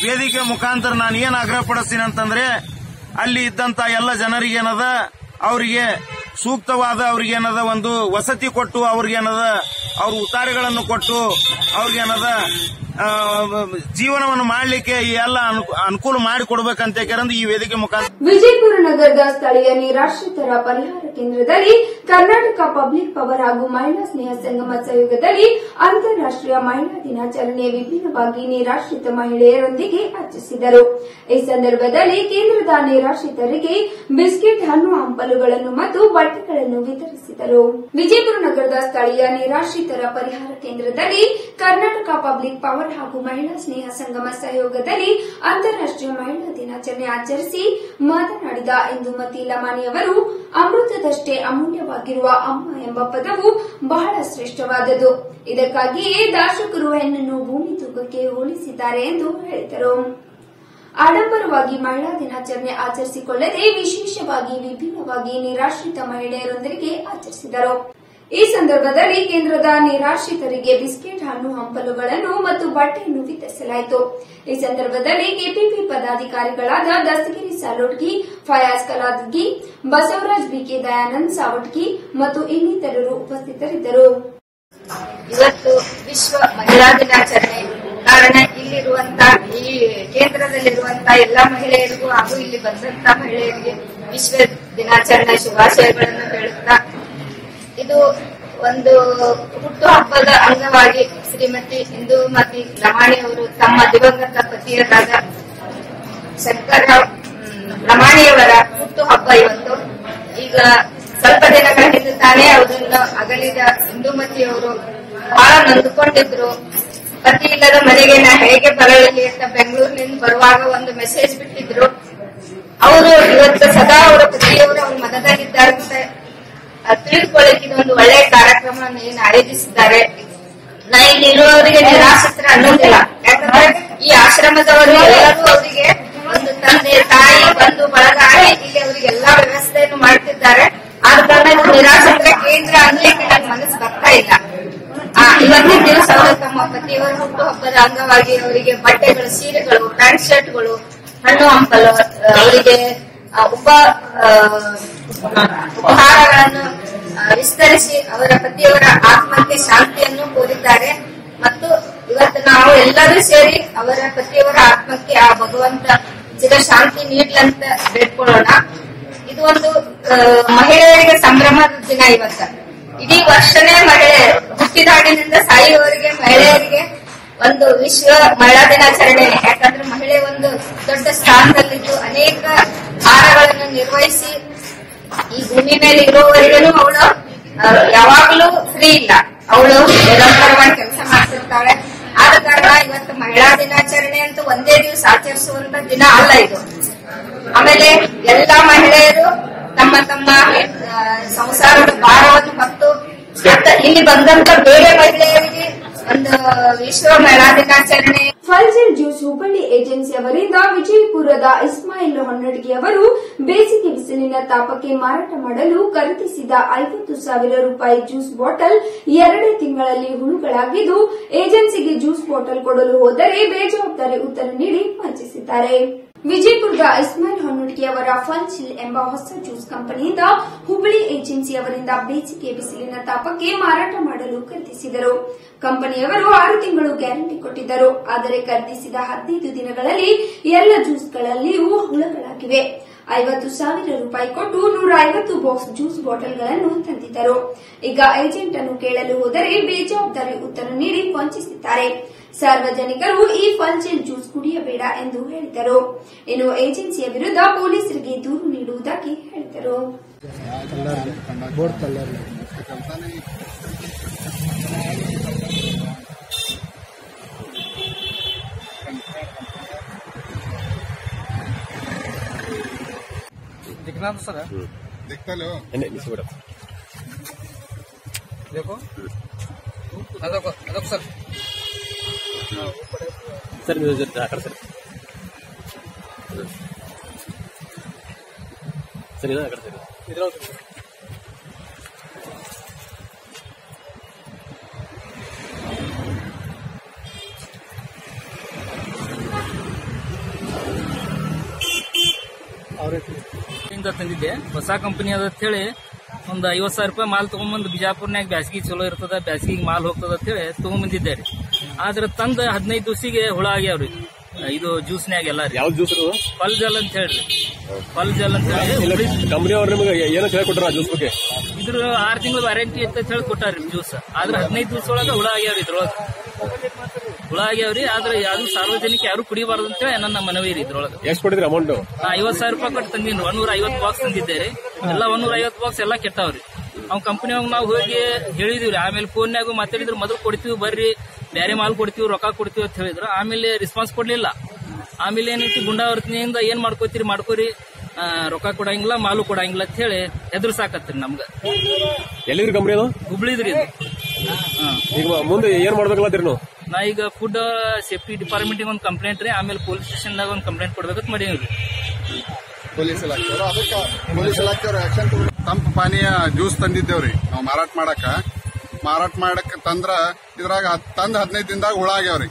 ವೇದಿಕೆ ಮುಖಾಂತರ ನಾನು ಏನ್ ಆಗ್ರಹ ಪಡಿಸ್ತೀನಿ ಅಂತಂದ್ರೆ ಅಲ್ಲಿ ಇದ್ದಂತ ಎಲ್ಲ ಜನರಿಗೆ ಏನದ ಅವರಿಗೆ ಸೂಕ್ತವಾದ ಅವ್ರಿಗೆ ಏನದ ಒಂದು ವಸತಿ ಕೊಟ್ಟು ಅವ್ರಿಗೆ ಏನದ ಅವ್ರ ಉತ್ತಾರೆಗಳನ್ನು ಕೊಟ್ಟು ಅವ್ರಿಗೆ ಏನದ ಆ, ಜೀವನವನ್ನು ಮಾಡಲಿಕ್ಕೆ ಈ ಎಲ್ಲ ಅನು- ಅನುಕೂಲ ಮಾಡಿಕೊಡ್ಬೇಕಂತ ಈ ವೇದಿಕೆ ಮುಖಾಂತರ ವಿಜಯಪುರ ನಗರದ ಸ್ಥಳೀಯ ನಿರಾಶ್ರಿತರ ಪರಿಹಾರ ಕೇಂದ್ರದಲ್ಲಿ ಕರ್ನಾಟಕ ಪಬ್ಲಿಕ್ ಪವರ್ ಹಾಗೂ ಮಹಿಳಾ ಸ್ನೇಹ ಸಂಗಮ ಸಹಯೋಗದಲ್ಲಿ ಅಂತಾರಾಷ್ಟೀಯ ಮಹಿಳಾ ದಿನಾಚರಣೆ ವಿಭಿನ್ನವಾಗಿ ನಿರಾಶ್ರಿತ ಮಹಿಳೆಯರೊಂದಿಗೆ ಆಚರಿಸಿದರು. ಈ ಸಂದರ್ಭದಲ್ಲಿ ಕೇಂದ್ರದ ನಿರಾಶ್ರಿತರಿಗೆ ಬಿಸ್ಕೆಟ್ ಹಣ್ಣು ಹಂಪಲುಗಳನ್ನು ಮತ್ತು ಬಟ್ಟೆಗಳನ್ನು ವಿತರಿಸಿದರು. ವಿಜಯಪುರ ನಗರದ ಸ್ಥಳೀಯ ನಿರಾಶ್ರಿತರ ಪರಿಹಾರ ಕೇಂದ್ರದಲ್ಲಿ ಕರ್ನಾಟಕ ಪಬ್ಲಿಕ್ ಪವರ್ ಹಾಗೂ ಮಹಿಳಾ ಸ್ನೇಹ ಸಂಗಮ ಸಹಯೋಗದಲ್ಲಿ ಅಂತಾರಾಷ್ಟೀಯ ಮಹಿಳಾ ದಿನಾಚರಣೆ ಆಚರಿಸಿ ಮಾತನಾಡಿದ ಇಂದುಮತಿ ಲಮಾಣಿಯವರು ಅಮೃತದಷ್ಟೇ ಅಮೂಲ್ಯವಾಗಿರುವ ಅಮ್ಮ ಎಂಬ ಪದವು ಬಹಳ ಶ್ರೇಷ್ಠವಾದದ್ದು. ಇದಕ್ಕಾಗಿಯೇ ದಾರ್ಶಕರು ಹೆಣ್ಣನ್ನು ಭೂಮಿ ತೂಕಕ್ಕೆ ಹೋಲಿಸಿದ್ದಾರೆ ಎಂದು ಹೇಳಿದರು. ಆಡಂಬರವಾಗಿ ಮಹಿಳಾ ದಿನಾಚರಣೆ ಆಚರಿಸಿಕೊಳ್ಳದೆ ವಿಶೇಷವಾಗಿ ವಿಭಿನ್ನವಾಗಿ ನಿರಾಶ್ರಿತ ಮಹಿಳೆಯರೊಂದಿಗೆ ಆಚರಿಸಿದರು. ಈ ಸಂದರ್ಭದಲ್ಲಿ ಕೇಂದ್ರದ ನಿರಾಶ್ರಿತರಿಗೆ ಬಿಸ್ಕೆಟ್ ಹಣ್ಣು ಹಂಪಲುಗಳನ್ನು ಮತ್ತು ಬಟ್ಟೆಯನ್ನು ವಿತರಿಸಲಾಯಿತು. ಈ ಸಂದರ್ಭದಲ್ಲಿ ಕೆಪಿಪಿ ಪದಾಧಿಕಾರಿಗಳಾದ ದಸ್ತಗಿರಿ ಸಾಲೋಟ್ಗಿ ಫಯಾಜ್ ಕಲಾದ್ಗಿ ಬಸವರಾಜ್ ಬಿಕೆ ದಯಾನಂದ್ ಸಾವಟ್ಗಿ ಮತ್ತು ಇನ್ನಿತರರು ಉಪಸ್ಥಿತರಿದ್ದರು. ಇವತ್ತು ವಿಶ್ವ ಮಹಿಳಾ ದಿನಾಚರಣೆ ಕಾರಣ ಇಲ್ಲಿರುವಂತ ಈ ಕೇಂದ್ರದಲ್ಲಿರುವಂತ ಎಲ್ಲಾ ಮಹಿಳೆಯರಿಗೂ ಹಾಗೂ ಇಲ್ಲಿ ಬಂದಂತ ಮಹಿಳೆಯರಿಗೆ ವಿಶ್ವ ದಿನಾಚರಣೆ ಶುಭಾಶಯಗಳನ್ನು ಹೇಳುತ್ತಾ, ಇದು ಒಂದು ಹುಟ್ಟುಹಬ್ಬದ ಅಂಗವಾಗಿ ಶ್ರೀಮತಿ ಹಿಂದೂಮತಿ ಲಮಾಣಿ ಅವರು ತಮ್ಮ ದಿವಂಗತ ಪತಿಯರಾದ ಶಂಕರ ಲಮಾಣಿಯವರ ಹುಟ್ಟು ಹಬ್ಬ ಇವತ್ತು. ಈಗ ಸ್ವಲ್ಪ ದಿನಗಳ ಹಿಂದೆ ತಾನೇ ಅವರನ್ನು ಅಗಲಿದ ಹಿಂದೂಮತಿಯವರು ಬಹಳ ನೊಂದುಕೊಂಡಿದ್ರು. ಪತಿ ಇಲ್ಲದ ಮನೆಗೆ ನಾ ಹೇಗೆ ಬರಲಿ ಅಂತ ಬೆಂಗಳೂರಿನಿಂದ ಬರುವಾಗ ಒಂದು ಮೆಸೇಜ್ ಬಿಟ್ಟಿದ್ರು. ಅವರು ಇವತ್ತು ಸದಾ ಅವರ ಪತಿಯವರು ಅವ್ರ ಮನದಲ್ಲಿದ್ದಾರೆ ತಿಳಿದುಕೊಳ್ಳಕ್ಕೆ ಒಳ್ಳೆ ಇದೊಂದು ಒಳ್ಳೆಯ ಕಾರ್ಯಕ್ರಮವನ್ನು ಏನು ಆಯೋಜಿಸಿದ್ದಾರೆ. ನಾ ಇಲ್ಲಿ ಇರುವವರಿಗೆ ನಿರಾಸಕ್ತರ ಅನ್ನೋದಿಲ್ಲ ಯಾಕಂದ್ರೆ ಈ ಆಶ್ರಮದವರು ಎಲ್ಲರೂ ಹುಟ್ಟುಹಬ್ಬದ ಅಂಗವಾಗಿ ಅವರಿಗೆ ಬಟ್ಟೆಗಳು, ಸೀರೆಗಳು, ಪ್ಯಾಂಟ್ ಶರ್ಟ್ಗಳು, ಹಣ್ಣು, ಹಂಪಲು ಅವರಿಗೆ ಉಪ ಉಪಹಾರಗಳನ್ನು ವಿಸ್ತರಿಸಿ ಅವರ ಪತಿಯವರ ಆತ್ಮಕ್ಕೆ ಶಾಂತಿಯನ್ನು ಕೋರಿದ್ದಾರೆ. ಮತ್ತು ಇವತ್ತು ನಾವು ಎಲ್ಲರೂ ಸೇರಿ ಅವರ ಪತಿಯವರ ಆತ್ಮಕ್ಕೆ ಆ ಭಗವಂತ ಚಿರ ಶಾಂತಿ ನೀಡ್ಲಂತ ಬೇಡ್ಕೊಳ್ಳೋಣ. ಇದು ಒಂದು ಮಹಿಳೆಯರಿಗೆ ಸಂಭ್ರಮದ ದಿನ ಇವತ್ತ. ಇಡೀ ವರ್ಷನೇ ಮಹಿಳೆಯರು ಹುಟ್ಟಿದಾಡಿನಿಂದ ಸಾಯುವವರಿಗೆ ಮಹಿಳೆಯರಿಗೆ ಒಂದು ವಿಶ್ವ ಮಹಿಳಾ ದಿನಾಚರಣೆ ಯಾಕಂದ್ರೆ ಮಹಿಳೆ ಒಂದು ದೊಡ್ಡ ಸ್ಥಾನದಲ್ಲಿದ್ದು ಅನೇಕ ಭಾರಗಳನ್ನು ನಿರ್ವಹಿಸಿ ಈ ಭೂಮಿ ಮೇಲೆ ಇರುವವರೆಗೂ ಅವಳು ಯಾವಾಗ್ಲೂ ಫ್ರೀ ಇಲ್ಲ. ಅವಳು ನಿರಂತರವಾಗಿ ಕೆಲಸ ಮಾಡ್ತಿರ್ತಾಳೆ. ಆದ ಕಾರಣ ಇವತ್ತು ಮಹಿಳಾ ದಿನಾಚರಣೆ ಅಂತ ಒಂದೇ ದಿವಸ ಆಚರಿಸುವಂತ ದಿನ ಅಲ್ಲ ಇದು. ಆಮೇಲೆ ಎಲ್ಲಾ ಮಹಿಳೆಯರು ತಮ್ಮ ತಮ್ಮ ಸಂಸಾರದ ಭಾರವನ್ನು ಮತ್ತು ಇಲ್ಲಿ ಬಂದಂತ ಬೇರೆ ಮಹಿಳೆಯರಿಗೆ ಒಂದು ವಿಶ್ವ ಮಹಿಳಾ ದಿನಾಚರಣೆ ಫಲ್ಜರ್ ಜ್ಯೂಸ್ ಹುಬ್ಬಳ್ಳಿ ಏಜೆನ್ಸಿ ಅವರಿಂದ ವಿಜಯಪುರದ ಇಸ್ಮಾಯಿಲ್ ಹೊನ್ನಡ್ಗಿ ಅವರು ಬೇಸಿಗೆ ಬಿಸಿಲಿನ ತಾಪಕ್ಕೆ ಮಾರಾಟ ಮಾಡಲು ಖರೀದಿಸಿದ ಐವತ್ತು ಸಾವಿರ ರೂಪಾಯಿ ಜ್ಯೂಸ್ ಬಾಟಲ್ ಎರಡೇ ತಿಂಗಳಲ್ಲಿ ಹುಳುಗಳಾಗಿದ್ದು, ಏಜೆನ್ಸಿಗೆ ಜ್ಯೂಸ್ ಬಾಟಲ್ ಕೊಡಲು ಹೋದರೆ ಬೇಜವಾಬ್ದಾರಿ ಉತ್ತರ ನೀಡಿ ವಂಚಿಸಿದ್ದಾರೆ ವಿಜಯಪುರದ ಇಸ್ಮಾಯಿಲ್ ಹೊನ್ನುಡಿಯವರ ಅವರ ಫನ್ಚಿಲ್ ಎಂಬ ಹೊಸ ಜ್ಯೂಸ್ ಕಂಪನಿಯಿಂದ ಹುಬ್ಬಳ್ಳಿ ಏಜೆನ್ಸಿ ಅವರಿಂದ ಬೇಸಿಗೆ ಬಿಸಿಲಿನ ತಾಪಕ್ಕೆ ಮಾರಾಟ ಮಾಡಲು ಖರೀದಿಸಿದರು ಕಂಪನಿಯವರು ಆರು ತಿಂಗಳು ಗ್ಯಾರಂಟಿ ಕೊಟ್ಟಿದ್ದರು. ಆದರೆ ಖರೀದಿಸಿದ ಹದಿನೈದು ದಿನಗಳಲ್ಲಿ ಎಲ್ಲ ಜ್ಯೂಸ್ಗಳಲ್ಲಿಯೂ ಹುಳಗಳಾಗಿವೆ. ಐವತ್ತು ಸಾವಿರ ರೂಪಾಯಿ ಕೊಟ್ಟು ನೂರ ಐವತ್ತು ಬಾಕ್ಸ್ ಜ್ಯೂಸ್ ಬಾಟಲ್ಗಳನ್ನು ತಂದಿದ್ದರು. ಈಗ ಏಜೆಂಟ್ ಅನ್ನು ಕೇಳಲು ಹೋದರೆ ಬೇಜವಾಬ್ದಾರಿ ಉತ್ತರ ನೀಡಿ ವಂಚಿಸಿದ್ದಾರೆ. ಸಾರ್ವಜನಿಕರು ಈ ಫಲ್ಜಿಲ್ ಜ್ಯೂಸ್ ಕುಡಿಯಬೇಡ ಎಂದು ಹೇಳಿದರು. ಇನ್ನು ಏಜೆನ್ಸಿಯ ವಿರುದ್ಧ ಪೊಲೀಸರಿಗೆ ದೂರು ನೀಡುವುದಾಗಿ ಹೇಳಿದರು. दिखना तो सर हम्म। दिखता ले। देखो। हम्म। हाँ, देखो देखो सर। सर जाकर सर। सर इधर आकर सर। इधर आओ। ಇಂದ ತಂದಿದ್ದೆ. ಹೊಸ ಕಂಪನಿ ಅದ ಅಂತ ಹೇಳಿ ಒಂದ್ ಐವತ್ ಸಾವಿರ ರೂಪಾಯಿ ಮಾಲ್ ತೊಗೊಂಬಂದು ಬಿಜಾಪುರ್ನಾಗ ಬ್ಯಾಸಗಿ ಚಲೋ ಇರ್ತದ ಬ್ಯಾಸಗಿಗೆ ಮಾಲ್ ಹೋಗ್ತದ ಅಂತ ಹೇಳಿ ತಗೊಂಬಂದಿದ್ದೆ ರೀ. ಆದ್ರೆ ತಂದ ಹದಿನೈದು ದಿವಸಿಗೆ ಹುಳ ಆಗ್ಯಾವ್ರಿ ಇದು ಜ್ಯೂಸ್ನ್ಯಾಗ ಎಲ್ಲ ರೀ. ಯಾವ ಜ್ಯೂಸ್ ಪಲ್ ಜಲ್ ಅಂತ ಹೇಳ್ರಿ. ಫಲ್ ಜಲ್ ಅಂತ ಹೇಳಿ. ಕಂಪನಿ ಅವ್ರು ನಿಮಗೆ ಏನೋ ಹೇಳ್ಕೊಟ್ರ ಜ್ಯೂಸ್ ಬಗ್ಗೆ? ಇದ್ರ ಆರು ತಿಂಗಳ ವ್ಯಾರಂಟಿ ಅಂತ ಹೇಳಿ ಕೊಟ್ಟಾರ ಜ್ಯೂಸ್. ಆದ್ರೆ ಹದಿನೈದು ದಿವಸ ಒಳಗೆ ಹುಳ ಆಗ್ಯಾವ್ರಿ ಇದ್ರೊಳಗ. ಹುಳ ಆಗ್ಯಾವ್ರಿ ಆದ್ರೆ ಯಾರು ಸಾರ್ವಜನಿಕ ಯಾರು ಕುಡಿಬಾರ್ದು ಅಂತ ಹೇಳಿ ನನ್ನ ಮನವಿ ರೀ ಇದ್ರೊಳಗೆ. ಎಷ್ಟು ಕೊಟ್ಟಿದ್ರಿ ಅಮೌಂಟ್ ನಾ ಐವತ್ ಸಾವಿರ ರೂಪಾಯಿ ಕೊಟ್ಟು ತಂದೀನಿ ನೂರ ಐವತ್ತು ಬಾಕ್ಸ್ ತಂದಿದ್ದೇರಿ ಎಲ್ಲ ಒಂದೂರ ಐವತ್ತು ಬಾಕ್ಸ್ ಎಲ್ಲ ಕೆಟ್ಟವ್ರಿ ಅವ್ನ ಕಂಪನಿ ನಾವು ಹೋಗಿ ಹೇಳಿದಿವ್ರಿ ಆಮೇಲೆ ಫೋನ್ಯಾಗ ಮಾತಾಡಿದ್ರು ಮೊದಲು ಕೊಡ್ತೀವಿ ಬರ್ರಿ. ಬೇರೆ ಮಾಲ್ ಕೊಡ್ತೀವಿ ರೊಕ್ಕ ಕೊಡ್ತೀವಿ ಅಂತ ಹೇಳಿದ್ರು. ಆಮೇಲೆ ರೆಸ್ಪಾನ್ಸ್ ಕೊಡ್ಲಿಲ್ಲ. ಆಮೇಲೆ ಏನೈತಿ ಗುಂಡಾವರ್ತನೆಯಿಂದ ಏನ್ ಮಾಡ್ಕೋತೀರಿ ಮಾಡ್ಕೋರಿ. ರೊಕ್ಕ ಕೊಡಂಗಿಲ್ಲ ಮಾಲು ಕೊಡಂಗಿಲ್ಲ ಅಂತ ಹೇಳಿ ಎದುರು ಸಾಕತ್ರಿ ನಮ್ಗ. ಎಲ್ಲಿದ್ರಿ ಕಂಪ್ನಿ ಅದು? ಹುಬ್ಳಿದ್ರಿ ಇದು. ಈಗ ಮುಂದೆ ಏನ್ ಮಾಡ್ಬೇಕಲ್ಲ ನಾ ಈಗ ಫುಡ್ ಸೇಫ್ಟಿ ಡಿಪಾರ್ಟ್ಮೆಂಟ್ ಒಂದು ಕಂಪ್ಲೇಂಟ್ ರೀ ಆಮೇಲೆ ಪೊಲೀಸ್ ಸ್ಟೇಷನ್ದಾಗ ಒಂದು ಕಂಪ್ಲೇಂಟ್ ಕೊಡ್ಬೇಕಂತ ಮಾಡೀವಿ ಪೊಲೀಸ್ ಇಲಾಖೆಯವರು ಅದಕ್ಕೆ ಪೊಲೀಸ್ ಇಲಾಖೆಯವರು ಆಕ್ಷನ್ ತಂಪು ಪಾನೀಯ ಜ್ಯೂಸ್ ತಂದಿದ್ದೇವ್ರಿ ನಾವು ಮಾರಾಟ ಮಾಡಕ. ಮಾರಾಟ ಮಾಡಕ್ ತಂದ್ರ ಇದ್ರಾಗ ತಂದ್ ಹದಿನೈದು ದಿನದಾಗ ಹುಳ ಆಗ್ಯಾವ್ರಿ.